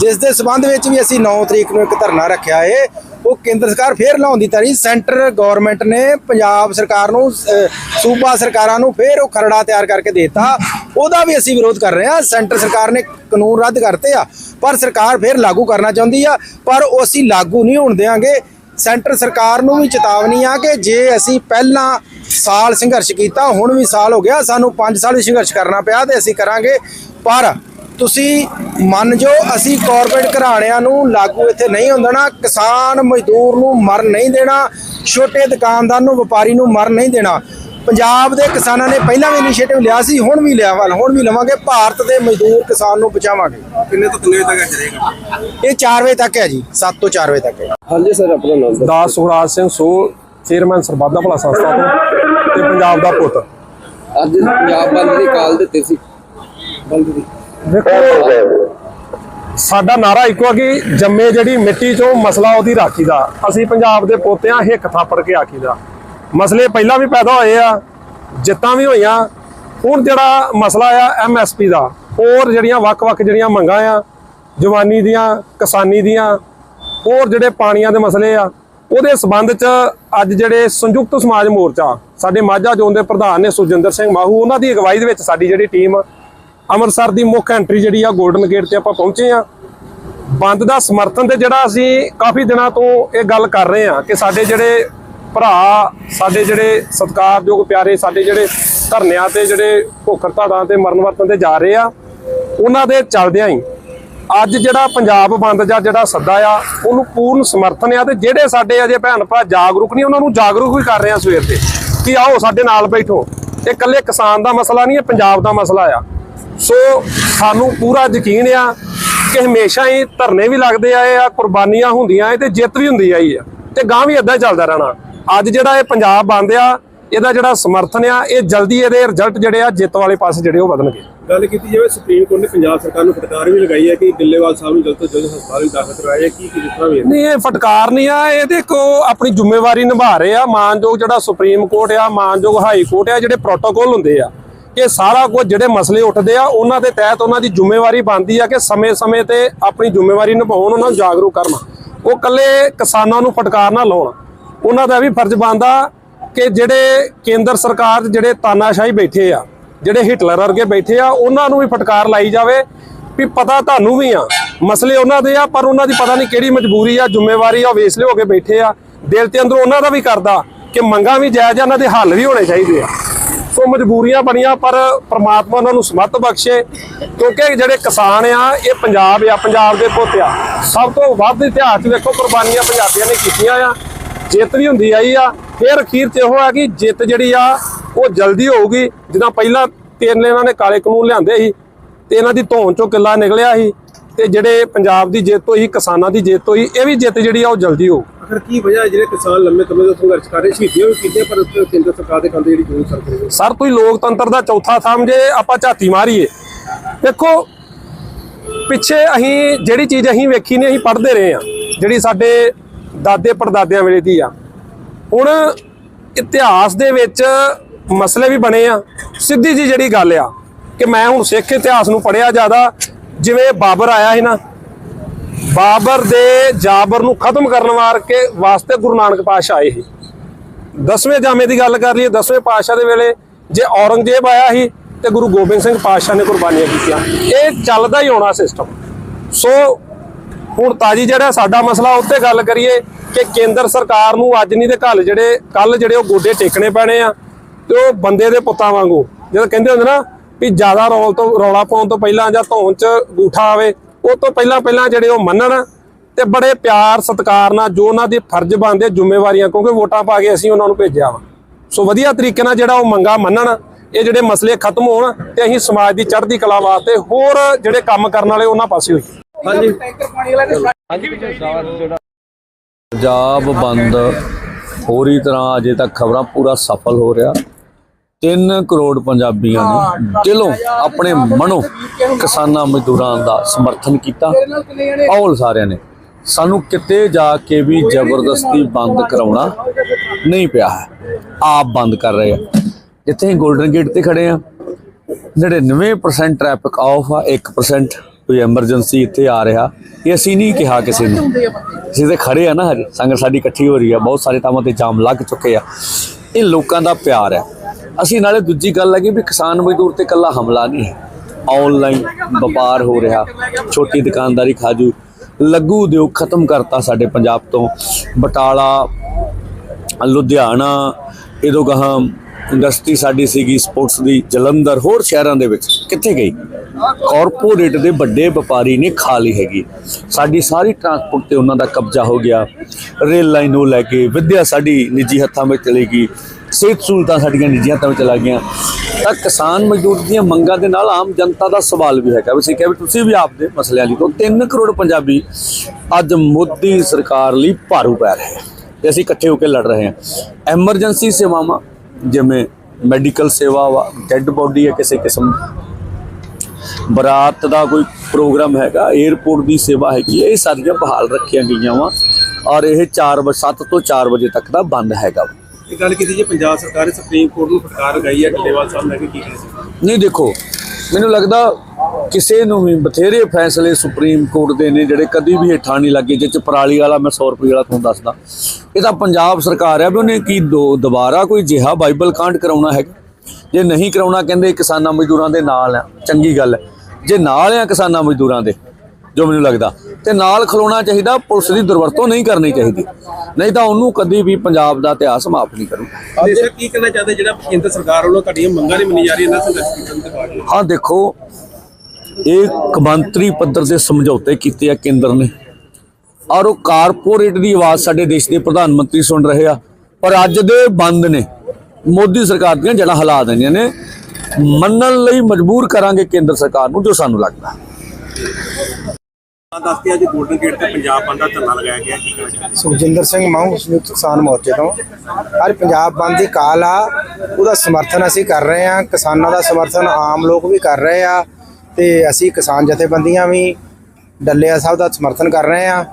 Speaker 4: ਜਿਸ ਦੇ ਸਬੰਧ ਵਿੱਚ ਵੀ ਅਸੀਂ 9 ਤਰੀਕ ਨੂੰ ਇੱਕ ਧਰਨਾ ਰੱਖਿਆ ਏ ਉਹ ਕੇਂਦਰ ਸਰਕਾਰ ਫਿਰ ਲਾਉਣ ਦੀ ਤਿਆਰੀ ਸੈਂਟਰ ਗਵਰਨਮੈਂਟ ਨੇ ਪੰਜਾਬ ਸਰਕਾਰ ਨੂੰ ਸੂਬਾ ਸਰਕਾਰਾਂ ਨੂੰ ਫਿਰ ਉਹ ਖਰੜਾ ਤਿਆਰ ਕਰਕੇ ਦਿੱਤਾ। ਉਹਦਾ ਵੀ ਅਸੀਂ ਵਿਰੋਧ ਕਰ ਰਹੇ ਹਾਂ। ਸੈਂਟਰ ਸਰਕਾਰ ਨੇ ਕਾਨੂੰਨ ਰੱਦ ਕਰਤੇ ਆ, ਪਰ ਸਰਕਾਰ ਫਿਰ ਲਾਗੂ ਕਰਨਾ ਚਾਹੁੰਦੀ ਆ, ਪਰ ਉਹ ਅਸੀਂ ਲਾਗੂ ਨਹੀਂ ਹੋਣ ਦੇਵਾਂਗੇ ਸੈਂਟਰ ਸਰਕਾਰ ਨੂੰ ਵੀ ਚੇਤਾਵਨੀ ਆ ਕਿ ਜੇ ਅਸੀਂ ਪਹਿਲਾਂ ਸਾਲ ਸੰਘਰਸ਼ ਕੀਤਾ, ਹੁਣ ਵੀ ਸਾਲ ਹੋ ਗਿਆ, ਸਾਨੂੰ 5 ਸਾਲ ਸੰਘਰਸ਼ ਕਰਨਾ ਪਿਆ ਤੇ ਅਸੀਂ ਕਰਾਂਗੇ। ਪਰ ਤੁਸੀਂ ਮੰਨ ਜੋ ਅਸੀਂ ਕਾਰਪੋਰੇਟ ਘਰਾਣਿਆਂ ਨੂੰ ਲਾਗੂ ਇੱਥੇ ਨਹੀਂ ਹੁੰਦਾ ਨਾ ਕਿਸਾਨ ਮਜ਼ਦੂਰ ਨੂੰ ਮਰ ਨਹੀਂ ਦੇਣਾ ਛੋਟੇ ਦੁਕਾਨਦਾਰ ਨੂੰ ਵਪਾਰੀ ਨੂੰ ਮਰ ਨਹੀਂ ਦੇਣਾ। ਪੰਜਾਬ ਦੇ ਕਿਸਾਨਾਂ ਨੇ ਪਹਿਲਾਂ ਵੀ ਇਨੀਸ਼ੀਏਟਿਵ ਲਿਆ ਸੀ ਹੁਣ ਵੀ ਲਿਆ ਵੱਲ ਹੁਣ ਵੀ ਲਵਾਂਗੇ ਭਾਰਤ ਦੇ ਮਜ਼ਦੂਰ ਕਿਸਾਨ ਨੂੰ ਬਚਾਵਾਂਗੇ।
Speaker 3: ਕਿੰਨੇ ਤੋਂ ਕਿੰਨੇ ਤੱਕ ਚੱਲੇਗਾ?
Speaker 4: ਇਹ 4 ਵਜੇ ਤੱਕ ਹੈ ਜੀ 7 ਤੋਂ 4 ਵਜੇ ਤੱਕ ਹੈ।
Speaker 5: ਹਾਂਜੀ ਸਰ ਆਪਣਾ ਨਾਮ ਦੱਸੋ।
Speaker 1: ਦਾਸ ਸੁਖਰਾਜ ਸਿੰਘ ਸੋ ਚੇਅਰਮੈਨ ਸਰਬਾਦਾ ਭਲਾ ਸੰਸਥਾ ਤੋਂ ਤੇ ਪੰਜਾਬ ਦਾ ਪੁੱਤ।
Speaker 5: ਅੱਜ ਪੰਜਾਬ ਬੰਦ ਦੀ ਕਾਲ ਦਿੱਤੀ ਸੀ। ਬੰਦ ਦੀ।
Speaker 1: ਦੇਖੋ ਸਾਡਾ ਨਾਰਾ ਇੱਕੋ ਆ ਕਿ ਜੰਮੇ ਜਿਹੜੀ ਮਿੱਟੀ ਚੋਂ ਮਸਲਾ ਉਹਦੀ ਰਾਖੀ ਦਾ ਅਸੀਂ ਪੰਜਾਬ ਦੇ ਪੋਤਿਆਂ ਹਿੱਕ ਥਾਪੜ ਕੇ ਆਖੀਦਾ। ਮਸਲੇ ਪਹਿਲਾਂ ਵੀ ਪੈਦਾ ਹੋਏ ਆ ਜਿੱਤਾਂ ਵੀ ਹੋਈਆਂ ਹੁਣ ਜਿਹੜਾ ਮਸਲਾ ਆ ਐਮਐਸਪੀ ਦਾ ਹੋਰ ਜਿਹੜੀਆਂ ਵੱਖ-ਵੱਖ ਜਿਹੜੀਆਂ ਮੰਗਾਂ ਆ ਜਵਾਨੀ ਦੀਆਂ ਕਿਸਾਨੀ ਦੀਆਂ ਹੋਰ ਜਿਹੜੇ ਪਾਣੀਆਂ ਦੇ ਮਸਲੇ ਆ ਉਹਦੇ ਸਬੰਧ ਚ ਅੱਜ ਜਿਹੜੇ ਸੰਯੁਕਤ ਸਮਾਜ ਮੋਰਚਾ ਸਾਡੇ ਮਾਝਾ ਜ਼ੋਨ ਦੇ ਪ੍ਰਧਾਨ ਨੇ ਸੁਜਿੰਦਰ ਸਿੰਘ ਮਾਹੂ ਉਹਨਾਂ ਦੀ ਅਗਵਾਈ ਦੇ ਵਿੱਚ ਸਾਡੀ ਜਿਹੜੀ ਟੀਮ ਅੰਮ੍ਰਿਤਸਰ ਦੀ ਮੁੱਖ ਐਂਟਰੀ ਜਿਹੜੀ ਆ 골ਡਨ ਗੇਟ ਤੇ ਆਪਾਂ ਪਹੁੰਚੇ ਆ ਬੰਦ ਦਾ ਸਮਰਥਨ ਤੇ ਜਿਹੜਾ ਅਸੀਂ ਕਾਫੀ ਦਿਨਾਂ ਤੋਂ ਇਹ ਗੱਲ ਕਰ ਰਹੇ ਆ ਕਿ ਸਾਡੇ ਜਿਹੜੇ ਭਰਾ, ਸਾਡੇ ਜਿਹੜੇ ਸਤਿਕਾਰਯੋਗ ਪਿਆਰੇ, ਸਾਡੇ ਜਿਹੜੇ ਧਰਨਿਆਂ ਤੇ ਜਿਹੜੇ ਭੁੱਖ ਹੜਤਾਲਾਂ ਤੇ ਮਰਨ ਵਰਤਨ ਤੇ ਜਾ ਰਹੇ ਆ, ਉਹਨਾਂ ਦੇ ਚੱਲਦਿਆਂ ਹੀ ਅੱਜ ਜਿਹੜਾ ਪੰਜਾਬ ਬੰਦ ਜਾਂ ਜਿਹੜਾ ਸੱਦਾ ਆ, ਉਹਨੂੰ ਪੂਰਨ ਸਮਰਥਨ ਆ ਤੇ ਜਿਹੜੇ ਸਾਡੇ ਅਜੇ ਭੈਣ ਭਰਾ ਜਾਗਰੂਕ ਨਹੀਂ, ਉਹਨਾਂ ਨੂੰ ਜਾਗਰੂਕ ਵੀ ਕਰ ਰਹੇ ਆ ਸਵੇਰ ਤੇ ਕਿ ਆਓ ਸਾਡੇ ਨਾਲ ਬੈਠੋ। ਇਹ ਇਕੱਲੇ ਕਿਸਾਨ ਦਾ ਮਸਲਾ ਨਹੀਂ, ਇਹ ਪੰਜਾਬ ਦਾ ਮਸਲਾ ਆ। ਸੋ ਸਾਨੂੰ ਪੂਰਾ ਯਕੀਨ ਆ ਕਿ ਹਮੇਸ਼ਾ ਹੀ ਧਰਨੇ ਵੀ ਲੱਗਦੇ ਆਏ ਆ ਕੁਰਬਾਨੀਆਂ ਹੁੰਦੀਆਂ ਏ ਤੇ ਜਿੱਤ ਵੀ ਹੁੰਦੀ ਆਈ ਆ। ਤੇ ਗਾਂ ਵੀ ਇਦਾਂ ਚੱਲਦਾ ਰਹਿਣਾ। ਅੱਜ ਜਿਹੜਾ ਇਹ ਪੰਜਾਬ ਬੰਦ ਆ ਇਹਦਾ ਜਿਹੜਾ ਸਮਰਥਨ ਆ ਇਹ ਜਲਦੀ ਇਹਦੇ ਰਿਜ਼ਲਟ ਜਿਹੜੇ ਆ ਜਿੱਤ ਵਾਲੇ ਪਾਸੇ ਜਿਹੜੇ ਉਹ ਵਧਣਗੇ।
Speaker 3: ਗੱਲ ਕੀਤੀ ਜਾਵੇ ਸੁਪਰੀਮ ਕੋਰਟ ਨੇ ਪੰਜਾਬ ਸਰਕਾਰ ਨੂੰ ਫਟਕਾਰ ਵੀ ਲਗਾਈ ਹੈ ਕਿ ਦਿੱਲੇਵਾਲ ਸਾਹਿਬ ਨੂੰ ਜਲਦ ਤੋਂ ਜਲਦ ਹਸਪਤਾਲ ਵਿੱਚ ਦਾਖਲ ਕਰਵਾਇਆ ਜਾਏ। ਕੀ ਕੀ ਜਿਸ ਤਰ੍ਹਾਂ ਵੀ
Speaker 1: ਨਹੀਂ ਇਹ ਫਟਕਾਰ ਨਹੀਂ ਆ ਇਹ ਤੇ ਕੋ ਆਪਣੀ ਜ਼ਿੰਮੇਵਾਰੀ ਨਿਭਾ ਰਹੇ ਆ। ਮਾਨਯੋਗ ਜਿਹੜਾ ਸੁਪਰੀਮ ਕੋਰਟ ਆ ਮਾਨਯੋਗ ਹਾਈ ਕੋਰਟ ਆ ਜਿਹੜੇ ਪ੍ਰੋਟੋਕੋਲ ਹੁੰਦੇ ਆ। ਇਹ ਸਾਰਾ ਕੁਝ ਜਿਹੜੇ ਮਸਲੇ ਉੱਠਦੇ ਆ, ਉਹਨਾਂ ਦੇ ਤਹਿਤ ਉਹਨਾਂ ਦੀ ਜ਼ਿੰਮੇਵਾਰੀ ਬਣਦੀ ਆ ਕਿ ਸਮੇਂ-ਸਮੇਂ ਤੇ ਆਪਣੀ ਜ਼ਿੰਮੇਵਾਰੀ ਨਿਭਾਉਣ, ਉਹਨਾਂ ਨੂੰ ਜਾਗਰੂਕ ਕਰਨ। ਉਹ ਕੱਲੇ ਕਿਸਾਨਾਂ ਨੂੰ ਫਟਕਾਰ ਨਾ ਲਾਉਣ। ਉਹਨਾਂ ਦਾ ਵੀ ਫਰਜ਼ ਬਣਦਾ ਕਿ ਜਿਹੜੇ ਕੇਂਦਰ ਸਰਕਾਰ ਜਿਹੜੇ ਤਾਨਾਸ਼ਾਹੀ ਬੈਠੇ ਆ, ਜਿਹੜੇ ਹਿਟਲਰ ਵਰਗੇ ਬੈਠੇ ਆ, ਉਹਨਾਂ ਨੂੰ ਵੀ ਫਟਕਾਰ ਲਾਈ ਜਾਵੇ ਵੀ ਪਤਾ ਤੁਹਾਨੂੰ ਵੀ ਆ, ਮਸਲੇ ਉਹਨਾਂ ਦੇ ਆ, ਪਰ ਉਹਨਾਂ ਦੀ ਪਤਾ ਨਹੀਂ ਕਿਹੜੀ ਮਜਬੂਰੀ ਆ, ਜ਼ਿੰਮੇਵਾਰੀ ਆ ਉਹ ਵੇਸਲੇ ਹੋ ਕੇ ਬੈਠੇ ਆ। ਦਿਲ ਤੇ ਅੰਦਰੋਂ ਉਹਨਾਂ ਦਾ ਵੀ ਕਰਦਾ ਕਿ ਮੰਗਾਂ ਵੀ ਜਾਇਜ਼ ਆ, ਉਹਨਾਂ ਦੇ ਹੱਲ ਵੀ ਹੋਣੇ ਚਾਹੀਦੇ ਆ। ਸੋ ਮਜਬੂਰੀਆਂ ਬਣੀਆਂ, ਪਰ ਪ੍ਰਮਾਤਮਾ ਉਹਨਾਂ ਨੂੰ ਸਮੱਤ ਬਖਸ਼ੇ, ਕਿਉਂਕਿ ਜਿਹੜੇ ਕਿਸਾਨ ਆ, ਇਹ ਪੰਜਾਬ ਆ, ਪੰਜਾਬ ਦੇ ਪੁੱਤ ਆ। ਸਭ ਤੋਂ ਵੱਧ ਇਤਿਹਾਸ ਵੇਖੋ, ਕੁਰਬਾਨੀਆਂ ਪੰਜਾਬੀਆਂ ਨੇ ਕੀਤੀਆਂ ਆ। ਜਿੱਤ ਵੀ ਹੁੰਦੀ ਆਈ ਆ। ਫਿਰ ਅਖੀਰ 'ਚ ਇਹੋ ਆ ਕਿ ਜਿੱਤ ਜਿਹੜੀ ਆ, ਉਹ ਜਲਦੀ ਹੋਊਗੀ। ਜਿੱਦਾਂ ਪਹਿਲਾਂ ਤਿੰਨ ਇਹਨਾਂ ਨੇ ਕਾਲੇ ਕਾਨੂੰਨ ਲਿਆਂਦੇ ਸੀ, ਤੇ ਇਹਨਾਂ ਦੀ ਧੌਣ ਚੋਂ ਕਿੱਲਾ ਨਿਕਲਿਆ ਸੀ। ਤੇ ਜਿਹੜੇ ਪੰਜਾਬ ਦੀ ਜਿੱਤ ਹੋਈ ਕਿਸਾਨਾਂ ਦੀ ਜਿੱਤ ਹੋਈ ਇਹ ਵੀ ਜਿੱਤ ਜਿਹੜੀ ਆ ਉਹ ਜਲਦੀ ਹੋਊ।
Speaker 3: ਆਖਰ ਕੀ ਵਜ੍ਹਾ ਹੈ ਜਿਹੜੇ ਕਿਸਾਨ ਲੰਮੇ ਸਮੇਂ ਤੋਂ ਸੰਘਰਸ਼ ਕਰ ਰਹੇ ਸ਼ਹੀਦੀਆਂ ਵੀ ਕੀਤੀਆਂ ਪਰ ਉੱਥੇ ਕੇਂਦਰ ਸਰਕਾਰ ਦੇ ਕੰਦੇ ਜਿਹੜੀ ਜੂਨ ਸਰ ਕਰੇ
Speaker 1: ਸਰ ਤੁਸੀਂ ਲੋਕਤੰਤਰ ਦਾ ਚੌਥਾ ਥੰਮ ਜੇ ਆਪਾਂ ਝਾਤੀ ਮਾਰੀਏ ਦੇਖੋ ਪਿੱਛੇ ਅਸੀਂ ਜਿਹੜੀ ਚੀਜ਼ ਅਸੀਂ ਵੇਖੀ ਨਹੀਂ ਅਸੀਂ ਪੜ੍ਹਦੇ ਰਹੇ ਆ ਜਿਹੜੀ ਸਾਡੇ ਦਾਦੇ ਪੜਦਾਦਿਆਂ ਵੇਲੇ ਦੀ ਆ। ਹੁਣ ਇਤਿਹਾਸ ਦੇ ਵਿੱਚ ਮਸਲੇ ਵੀ ਬਣੇ ਆ। ਸਿੱਧੀ ਜੀ ਜਿਹੜੀ ਗੱਲ ਆ ਕਿ ਮੈਂ ਹੁਣ ਸਿੱਖ ਇਤਿਹਾਸ ਨੂੰ ਪੜਿਆ ਜ਼ਿਆਦਾ ਜਿਵੇਂ ਬਾਬਰ ਆਇਆ ਸੀ ਨਾ, ਬਾਬਰ ਦੇ ਜਾਬਰ ਨੂੰ ਖਤਮ ਕਰਨ ਵਾਰ ਕੇ ਵਾਸਤੇ ਗੁਰੂ ਨਾਨਕ ਪਾਤਸ਼ਾਹ ਆਏ ਸੀ। ਦਸਵੇਂ ਜਾਮੇ ਦੀ ਗੱਲ ਕਰ ਲਈਏ, ਦਸਵੇਂ ਪਾਤਸ਼ਾਹ ਦੇ ਵੇਲੇ ਜੇ ਔਰੰਗਜ਼ੇਬ ਆਇਆ ਸੀ ਤੇ ਗੁਰੂ ਗੋਬਿੰਦ ਸਿੰਘ ਪਾਤਸ਼ਾਹ ਨੇ ਕੁਰਬਾਨੀਆਂ ਕੀਤੀਆਂ। ਇਹ ਚੱਲਦਾ ਹੀ ਹੋਣਾ ਸਿਸਟਮ ਸੋ ਹੁਣ ਤਾਜੀ ਜਿਹੜਾ ਸਾਡਾ ਮਸਲਾ ਉੱਤੇ ਗੱਲ ਕਰੀਏ ਕਿ ਕੇਂਦਰ ਸਰਕਾਰ ਨੂੰ ਅੱਜ ਨਹੀਂ ਤੇ ਕੱਲ ਜਿਹੜੇ ਕੱਲ ਜਿਹੜੇ ਉਹ ਗੋਡੇ ਟੇਕਣੇ ਪੈਣੇ ਆ ਤੇ ਉਹ ਬੰਦੇ ਦੇ ਪੁੱਤਾਂ ਵਾਂਗੂ। ਜਦੋਂ ਕਹਿੰਦੇ ਹੁੰਦੇ ਨਾ ਵੀ ਜ਼ਿਆਦਾ ਰੌਲ ਤੋਂ ਰੌਲਾ ਪਾਉਣ ਤੋਂ ਪਹਿਲਾਂ ਜਾਂ ਧੌਣ 'ਚ ਗੂਠਾ ਆਵੇ ਉਹ ਤੋਂ ਪਹਿਲਾਂ ਪਹਿਲਾਂ ਜਿਹੜੇ ਉਹ ਮੰਨਣ ਤੇ ਬੜੇ ਪਿਆਰ ਸਤਿਕਾਰ ਨਾਲ ਜੋ ਉਹਨਾਂ ਦੇ ਫਰਜ਼ ਬਣਦੇ ਜ਼ਿੰਮੇਵਾਰੀਆਂ ਕਿਉਂਕਿ ਵੋਟਾਂ ਪਾ ਕੇ ਅਸੀਂ ਉਹਨਾਂ ਨੂੰ ਭੇਜਿਆ ਵਾ। ਸੋ ਵਧੀਆ ਤਰੀਕੇ ਨਾਲ ਜਿਹੜਾ ਉਹ ਮੰਗਾ ਮੰਨਣ ਇਹ ਜਿਹੜੇ ਮਸਲੇ ਖਤਮ ਹੋਣ ਤੇ ਅਸੀਂ ਸਮਾਜ ਦੀ ਚੜ੍ਹਦੀ ਕਲਾ ਵਾਸਤੇ ਹੋਰ ਜਿਹੜੇ ਕੰਮ ਕਰਨ ਵਾਲੇ ਉਹਨਾਂ ਪਾਸੇ ਹੋਈਏ।
Speaker 2: ਪੰਜਾਬ ਬੰਦ ਪੂਰੀ ਤਰ੍ਹਾਂ ਅਜੇ ਤੱਕ ਖਬਰਾਂ ਪੂਰਾ ਸਫਲ ਹੋ ਰਿਹਾ। 3 ਕਰੋੜ ਪੰਜਾਬੀਆਂ ਨੇ ਦਿਲੋਂ ਆਪਣੇ ਮਨੋਂ ਕਿਸਾਨਾਂ ਮਜ਼ਦੂਰਾਂ ਦਾ ਸਮਰਥਨ ਕੀਤਾ। ਔਲ ਸਾਰਿਆਂ ਨੇ। ਸਾਨੂੰ ਕਿਤੇ ਜਾ ਕੇ ਵੀ ਜ਼ਬਰਦਸਤੀ ਬੰਦ ਕਰਾਉਣਾ ਨਹੀਂ ਪਿਆ ਹੈ। ਆਪ ਬੰਦ ਕਰ ਰਹੇ ਆ। ਜਿੱਥੇ ਅਸੀਂ 골ਡਨ ਗੇਟ ਤੇ ਖੜੇ ਆ 99% ਟ੍ਰੈਫਿਕ ਆਫ ਆ 1% ਕੋਈ ਐਮਰਜੈਂਸੀ ਇੱਥੇ ਆ ਰਿਹਾ ਇਹ ਅਸੀਂ ਨਹੀਂ ਕਿਹਾ ਕਿਸੇ ਨੂੰ। ਅਸੀਂ ਤੇ ਖੜੇ ਆ ਨਾ ਹਜੇ। ਸੰਗਤ ਸਾਡੀ ਇਕੱਠੀ ਹੋ ਰਹੀ ਆ। ਬਹੁਤ ਸਾਰੇ ਥਾਵਾਂ ਤੇ ਜਾਮ ਲੱਗ ਚੁੱਕੇ ਆ। ਇਹ ਲੋਕਾਂ ਦਾ ਪਿਆਰ ਹੈ। ਅਸੀਂ ਨਾਲੇ ਦੂਜੀ ਗੱਲ ਹੈ ਕਿ ਵੀ ਕਿਸਾਨ ਮਜ਼ਦੂਰ ਤੇ ਇਕੱਲਾ ਹਮਲਾ ਨਹੀਂ ਹੈ। ਆਨਲਾਈਨ ਵਪਾਰ ਹੋ ਰਿਹਾ, ਛੋਟੀ ਦੁਕਾਨਦਾਰੀ ਖਾਜੂ, ਲੱਗੂ ਉਦਯੋਗ ਖਤਮ ਕਰਤਾ ਸਾਡੇ ਪੰਜਾਬ ਤੋਂ। ਬਟਾਲਾ, ਲੁਧਿਆਣਾ, ਇਦੋਂ ਗਾਹਾਂ ਇੰਡਸਟਰੀ ਸਾਡੀ ਸੀਗੀ ਸਪੋਰਟਸ ਦੀ, ਜਲੰਧਰ, ਹੋਰ ਸ਼ਹਿਰਾਂ ਦੇ ਵਿੱਚ। ਕਿੱਥੇ ਗਈ? ਕਾਰਪੋਰੇਟ ਦੇ ਵੱਡੇ ਵਪਾਰੀ ਨੇ ਖਾ ਲਈ ਹੈਗੀ। ਸਾਡੀ ਸਾਰੀ ਟਰਾਂਸਪੋਰਟ ਤੇ ਉਹਨਾਂ ਦਾ ਕਬਜ਼ਾ ਹੋ ਗਿਆ। ਰੇਲ ਲਾਈਨ ਉਹ ਲੈ ਕੇ ਵਿਦਿਆ ਸਾਡੀ ਨਿੱਜੀ ਹੱਥਾਂ ਵਿੱਚ ਚਲੀ ਗਈ। ਸਿਹਤ ਸਹੂਲਤਾਂ ਸਾਡੀਆਂ ਨਿੱਜੀ ਹੱਥਾਂ ਵਿੱਚ ਚਲਾ ਗਈਆਂ। ਤਾਂ ਕਿਸਾਨ ਮਜ਼ਦੂਰ ਦੀਆਂ ਮੰਗਾਂ ਦੇ ਨਾਲ ਆਮ ਜਨਤਾ ਦਾ ਸਵਾਲ ਵੀ ਹੈਗਾ। ਵੀ ਅਸੀਂ ਕਿਹਾ ਵੀ ਤੁਸੀਂ ਵੀ ਆਪਦੇ ਮਸਲਿਆਂ ਲਈ ਤੋਂ 3 ਕਰੋੜ ਪੰਜਾਬੀ ਅੱਜ ਮੋਦੀ ਸਰਕਾਰ ਲਈ ਭਾਰੂ ਪੈ ਰਹੇ ਆ ਤੇ ਅਸੀਂ ਇਕੱਠੇ ਹੋ ਕੇ ਲੜ ਰਹੇ ਹਾਂ ਐਮਰਜੈਂਸੀ ਸੇਵਾਵਾਂ ਜਿਵੇਂ ਮੈਡੀਕਲ ਸੇਵਾ ਵਾ ਡੈੱਡ ਬੋਡੀ ਹੈ ਕਿਸੇ ਕਿਸਮ ਬਰਾਤ ਦਾ ਕੋਈ ਪ੍ਰੋਗਰਾਮ ਹੈਗਾ 에어ਪੋਰਟ ਦੀ ਸੇਵਾ ਹੈਗੀ ਹੈ, ਇਹ ਸਾਰੀਆਂ ਬਹਾਲ ਰੱਖੀਆਂ ਗਈਆਂ ਵਾ। ਔਰ ਇਹ 4 ਵਜੇ 7 ਤੋਂ 4 ਵਜੇ ਤੱਕ ਦਾ ਬੰਦ ਹੈਗਾ ਵਾ।
Speaker 3: ਇਹ ਗੱਲ ਕੀਤੀ ਜੇ ਪੰਜਾਬ ਸਰਕਾਰ ਨੇ ਸੁਪਰੀਮ ਕੋਰਟ ਨੂੰ ਫਟਕਾਰ ਗਈ ਹੈ ਢੱਲੇਵਾਲ ਸਾਹਿਬ ਨੇ ਕੀ ਕੀ
Speaker 2: ਨਹੀਂ, ਦੇਖੋ, ਮੈਨੂੰ ਲੱਗਦਾ ਕਿਸੇ ਨੂੰ ਵੀ ਬਥੇਰੇ ਫੈਸਲੇ ਸੁਪਰੀਮ ਕੋਰਟ ਦੇ ਨੇ ਜਿਹੜੇ ਕਦੀ ਵੀ ਹੇਠਾਂ ਨਹੀਂ ਲੱਗੇ, ਜਿਹ ਚ ਪਰਾਲੀ ਵਾਲਾ, ਮੈਂ 100 ਰੁਪਏ ਵਾਲਾ ਤੁਹਾਨੂੰ ਦੱਸਦਾ। ਇਹ ਤਾਂ ਪੰਜਾਬ ਸਰਕਾਰ ਹੈ ਵੀ ਉਹਨੇ ਕੀ ਦੋ, ਦੁਬਾਰਾ ਕੋਈ ਜਿਹਾ ਬਾਈਬਲ ਕਾਂਡ ਕਰਾਉਣਾ ਹੈਗਾ? ਜੇ ਨਹੀਂ ਕਰਾਉਣਾ, ਕਹਿੰਦੇ ਕਿਸਾਨਾਂ ਮਜ਼ਦੂਰਾਂ ਦੇ ਨਾਲ ਆ, ਚੰਗੀ ਗੱਲ ਹੈ। ਜੇ ਨਾਲ ਆ ਕਿਸਾਨਾਂ ਮਜ਼ਦੂਰਾਂ ਦੇ ਜੋ ਮੈਨੂੰ ਲੱਗਦਾ। ਤੇ ਨਾਲ ਖਲੋਣਾ ਚਾਹੀਦਾ ਪੁਲਿਸ ਦੀ ਦੁਰਵਰਤੋਂ ਨਹੀਂ ਕਰਨੀ ਚਾਹੀਦੀ। ਨਹੀਂ ਤਾਂ ਉਹਨੂੰ ਕਦੀ ਵੀ ਪੰਜਾਬ ਦਾ ਇਤਿਹਾਸ ਮਾਫ ਨਹੀਂ ਕਰੂ
Speaker 3: ਦੇਸ਼ਾ ਕੀ ਕਹਿਣਾ ਚਾਹਦੇ? ਜਿਹੜਾ ਕੇਂਦਰ ਸਰਕਾਰ ਵੱਲੋਂ ਤੁਹਾਡੀਆਂ ਮੰਗਾਂ ਨਹੀਂ ਮੰਨੀ ਜਾ ਰਹੀਆਂ ਇਹਨਾਂ ਸੰਘਰਸ਼ ਕਰਨ ਦੇ ਬਾਅਦ।
Speaker 2: ਹਾਂ ਦੇਖੋ ਇਹ ਕਮਾਂਤਰੀ ਪੱਧਰ ਦੇ ਸਮਝੌਤੇ ਕੀਤੇ ਆ ਕੇਂਦਰ ਨੇ। ਔਰ ਉਹ ਕਾਰਪੋਰੇਟ ਦੀ ਆਵਾਜ਼ ਸਾਡੇ ਦੇਸ਼ ਦੇ ਪ੍ਰਧਾਨ ਮੰਤਰੀ ਸੁਣ ਰਹੇ ਆ। ਪਰ ਅੱਜ ਦੇ ਬੰਦ ਨੇ ਮੋਦੀ ਸਰਕਾਰ ਦੀਆਂ ਜੜ੍ਹਾਂ ਹਿਲਾ ਦੇਣੀਆਂ ਨੇ। ਮੰਨਣ ਲਈ ਮਜਬੂਰ ਕਰਾਂਗੇ ਕੇਂਦਰ ਸਰਕਾਰ ਨੂੰ ਜੋ ਸਾਨੂੰ ਲੱਗਦਾ।
Speaker 3: ਦੱਸਦੇ ਅੱਜ ਗੋਲਡਨ ਗੇਟ ਤੇ ਪੰਜਾਬ ਬੰਦ ਦਾ ਧਰਨਾ ਲਗਾਇਆ ਗਿਆ, ਕੀ ਕਹਿਣਾ
Speaker 4: ਸੁਖਜਿੰਦਰ ਸਿੰਘ ਮਾਹੂ ਸੰਯੁਕਤ ਕਿਸਾਨ ਮੋਰਚੇ ਤੋਂ। ਅੱਜ ਪੰਜਾਬ ਬੰਦ ਦੀ ਕਾਲ ਆ, ਉਹਦਾ ਸਮਰਥਨ ਅਸੀਂ ਕਰ ਰਹੇ ਆ ਕਿਸਾਨਾਂ ਦਾ ਸਮਰਥਨ ਆਮ ਲੋਕ ਵੀ ਕਰ ਰਹੇ ਆ, ਤੇ ਅਸੀਂ ਕਿਸਾਨ ਜਥੇਬੰਦੀਆਂ ਵੀ ਡੱਲਿਆ ਸਾਹਿਬ ਦਾ ਸਮਰਥਨ ਕਰ ਰਹੇ ਆ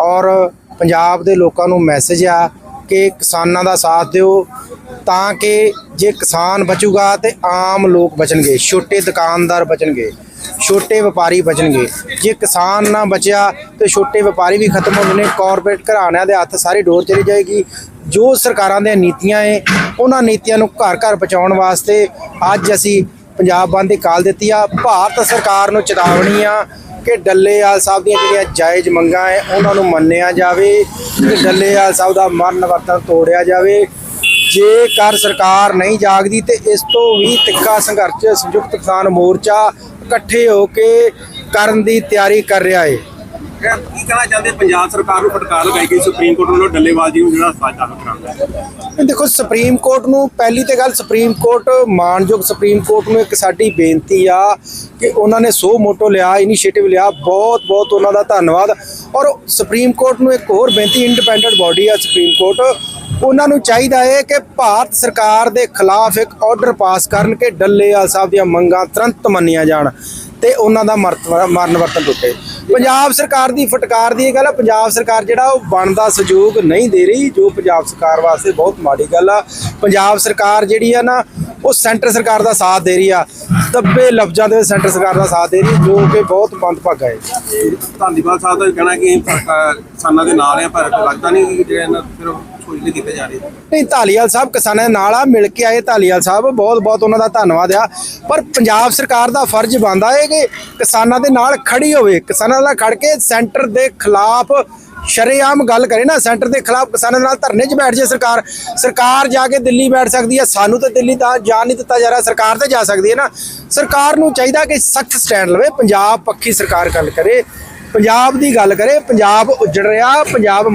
Speaker 4: ਔਰ ਪੰਜਾਬ ਦੇ ਲੋਕਾਂ ਨੂੰ ਮੈਸੇਜ ਆ ਕਿ ਕਿਸਾਨਾਂ ਦਾ ਸਾਥ ਦਿਓ, ਤਾਂ ਕਿ ਜੇ ਕਿਸਾਨ ਬਚੂਗਾ ਤੇ ਆਮ ਲੋਕ ਬਚਣਗੇ, ਛੋਟੇ ਦੁਕਾਨਦਾਰ ਬਚਣਗੇ। ਛੋਟੇ ਵਪਾਰੀ ਬਚਣਗੇ। ਜੇ ਕਿਸਾਨ ਨਾ ਬਚਿਆ, ਤੇ ਛੋਟੇ ਵਪਾਰੀ ਵੀ ਖਤਮ ਹੋ ਨੇ ਕਾਰਪੋਰੇਟ ਘਰਾਣਿਆਂ ਦੇ ਹੱਥ ਸਾਰੀ ਡੋਰ ਚਲੀ ਜਾਏਗੀ। ਜੋ ਸਰਕਾਰਾਂ ਦੀਆਂ ਨੀਤੀਆਂ ਏ, ਉਹਨਾਂ ਨੀਤੀਆਂ ਨੂੰ ਘਰ ਘਰ ਪਹੁੰਚਾਉਣ ਵਾਸਤੇ ਅੱਜ ਅਸੀਂ ਪੰਜਾਬ ਬੰਦ ਦੀ ਕਾਲ ਦਿੱਤੀ ਆ। ਭਾਰਤ ਸਰਕਾਰ ਨੂੰ ਚੇਤਾਵਨੀ ਆ ਕਿ ਡੱਲੇਵਾਲ ਸਾਹਿਬ ਦੀਆਂ ਜਿਹੜੀਆਂ ਜਾਇਜ਼ ਮੰਗਾਂ ਹੈ ਉਹਨਾਂ ਨੂੰ ਮੰਨਿਆ ਜਾਵੇ ਕਿ ਡੱਲੇਵਾਲ ਸਾਹਿਬ ਦਾ ਮਰਨ ਵਰਤਨ ਤੋੜਿਆ ਜਾਵੇ। ਜੇਕਰ ਸਰਕਾਰ ਨਹੀਂ ਜਾਗਦੀ, ਤੇ ਇਸ ਤੋਂ ਵੀ ਤਿੱਖਾ ਸੰਘਰਸ਼ ਸੰਯੁਕਤ ਕਿਸਾਨ ਮੋਰਚਾ ਇਕੱਠੇ ਹੋ ਕੇ ਕਰਨ ਦੀ ਤਿਆਰੀ ਕਰ ਰਿਹਾ ਹੈ
Speaker 3: ਕੀ ਕਹਿਣਾ ਚਾਹੁੰਦੇ? ਪੰਜਾਬ ਸਰਕਾਰ ਨੂੰ ਫਟਕਾਰ ਲਗਾਈ ਗਈ ਸੁਪਰੀਮ ਕੋਰਟ ਵੱਲੋਂ ਡੱਲੇਵਾਲ ਜੀ ਨੂੰ ਜਿਹੜਾ ਸਾਜ ਦਾਖਲ ਕਰਾਉਣਾ
Speaker 4: ਦੇਖੋ, ਸੁਪਰੀਮ ਕੋਰਟ ਨੂੰ ਪਹਿਲੀ ਤੇ ਗੱਲ ਸੁਪਰੀਮ ਕੋਰਟ, ਮਾਨਯੋਗ ਸੁਪਰੀਮ ਕੋਰਟ ਨੂੰ ਇੱਕ ਸਾਡੀ ਬੇਨਤੀ ਆ ਕਿ ਉਹਨਾਂ ਨੇ ਸੋ ਮੋਟੋ ਲਿਆ, ਇਨੀਸ਼ੀਏਟਿਵ ਲਿਆ, ਬਹੁਤ ਬਹੁਤ ਉਹਨਾਂ ਦਾ ਧੰਨਵਾਦ। ਔਰ ਸੁਪਰੀਮ ਕੋਰਟ ਨੂੰ ਇੱਕ ਹੋਰ ਬੇਨਤੀ, ਇੰਡੀਪੈਂਡੈਂਟ ਬਾਡੀ ਆ ਸੁਪਰੀਮ ਕੋਰਟ, ਉਹਨਾਂ ਨੂੰ ਚਾਹੀਦਾ ਹੈ ਕਿ ਭਾਰਤ ਸਰਕਾਰ ਦੇ ਖਿਲਾਫ ਇੱਕ ਆਰਡਰ ਪਾਸ ਕਰਨ ਕਿ ਡੱਲੇਵਾਲ ਸਾਹਿਬ ਦੀਆਂ ਮੰਗਾਂ ਤੁਰੰਤ ਮੰਨੀਆਂ ਜਾਣ। ਤੇ ਉਹਨਾਂ ਦਾ ਮਰਨ ਵਰਤਨ ਟੁੱਟੇ। ਪੰਜਾਬ ਸਰਕਾਰ ਦੀ ਫਟਕਾਰ ਦੀ ਇਹ ਗੱਲ ਆ, ਪੰਜਾਬ ਸਰਕਾਰ ਜਿਹੜਾ ਉਹ ਬਣਦਾ ਸਹਿਯੋਗ ਨਹੀਂ ਦੇ ਰਹੀ, ਜੋ ਪੰਜਾਬ ਸਰਕਾਰ ਵਾਸਤੇ ਬਹੁਤ ਮਾੜੀ ਗੱਲ ਆ। ਪੰਜਾਬ ਸਰਕਾਰ ਜਿਹੜੀ ਆ ਨਾ, ਉਹ ਸੈਂਟਰ ਸਰਕਾਰ ਦਾ ਸਾਥ ਦੇ ਰਹੀ ਆ। ਦੱਬੇ ਲਫ਼ਜ਼ਾਂ ਦੇ ਸੈਂਟਰ ਸਰਕਾਰ ਦਾ ਸਾਥ ਦੇ ਰਹੀ, ਜੋ ਕਿ ਬਹੁਤ ਮੰਦਭਾਗਾ ਹੈ
Speaker 3: ਧਾਲੀਵਾਲ ਸਾਹਿਬ ਦਾ ਕਹਿਣਾ ਕਿ ਕਿਸਾਨਾਂ ਦੇ ਨਾਲ ਆ, ਪਰ ਲੱਗਦਾ ਨਹੀਂ ਕਿ ਜਿਹੜੇ ਇਹਨਾਂ ਫਿਰ ਸੋਚਲੇ ਕੀਤੇ ਜਾ ਰਹੇ
Speaker 4: ਨਹੀਂ, ਧਾਲੀਵਾਲ ਸਾਹਿਬ ਕਿਸਾਨਾਂ ਦੇ ਨਾਲ ਆ, ਮਿਲ ਕੇ ਆਏ ਧਾਲੀਵਾਲ ਸਾਹਿਬ। ਬਹੁਤ ਬਹੁਤ ਉਹਨਾਂ ਦਾ ਧੰਨਵਾਦ ਆ। ਪਰ ਪੰਜਾਬ ਸਰਕਾਰ ਦਾ ਫਰਜ਼ ਬਣਦਾ ਹੈ ਕਿ ਕਿਸਾਨਾਂ ਦੇ ਨਾਲ ਖੜੀ ਹੋਵੇ। ਕਿਸਾਨਾਂ ਨਾਲ ਖੜ ਕੇ ਸੈਂਟਰ ਦੇ ਖਿਲਾਫ ਸ਼ਰੇਆਮ ਗੱਲ ਕਰੇ ਨਾ। ਸੈਂਟਰ ਦੇ ਖਿਲਾਫ ਕਿਸਾਨਾਂ ਨਾਲ ਧਰਨੇ 'ਚ ਬੈਠ ਜੇ ਸਰਕਾਰ। ਸਰਕਾਰ ਜਾ ਕੇ ਦਿੱਲੀ ਬੈਠ ਸਕਦੀ ਹੈ ਸਾਨੂੰ ਤਾਂ ਦਿੱਲੀ ਦਾ ਜਾਣ ਨਹੀਂ ਦਿੱਤਾ ਜਾ ਰਿਹਾ। ਸਰਕਾਰ ਤੇ ਜਾ ਸਕਦੀ ਹੈ ਨਾ। ਸਰਕਾਰ ਨੂੰ ਚਾਹੀਦਾ ਕਿ ਸਖਤ ਸਟੈਂਡ ਲਵੇ। ਪੰਜਾਬ ਪੱਖੀ ਸਰਕਾਰ ਗੱਲ ਕਰੇ। ਪੰਜਾਬ ਦੀ ਗੱਲ ਕਰੇ। ਪੰਜਾਬ ਉੱਜੜ ਰਿਹਾ। ਪੰਜਾਬ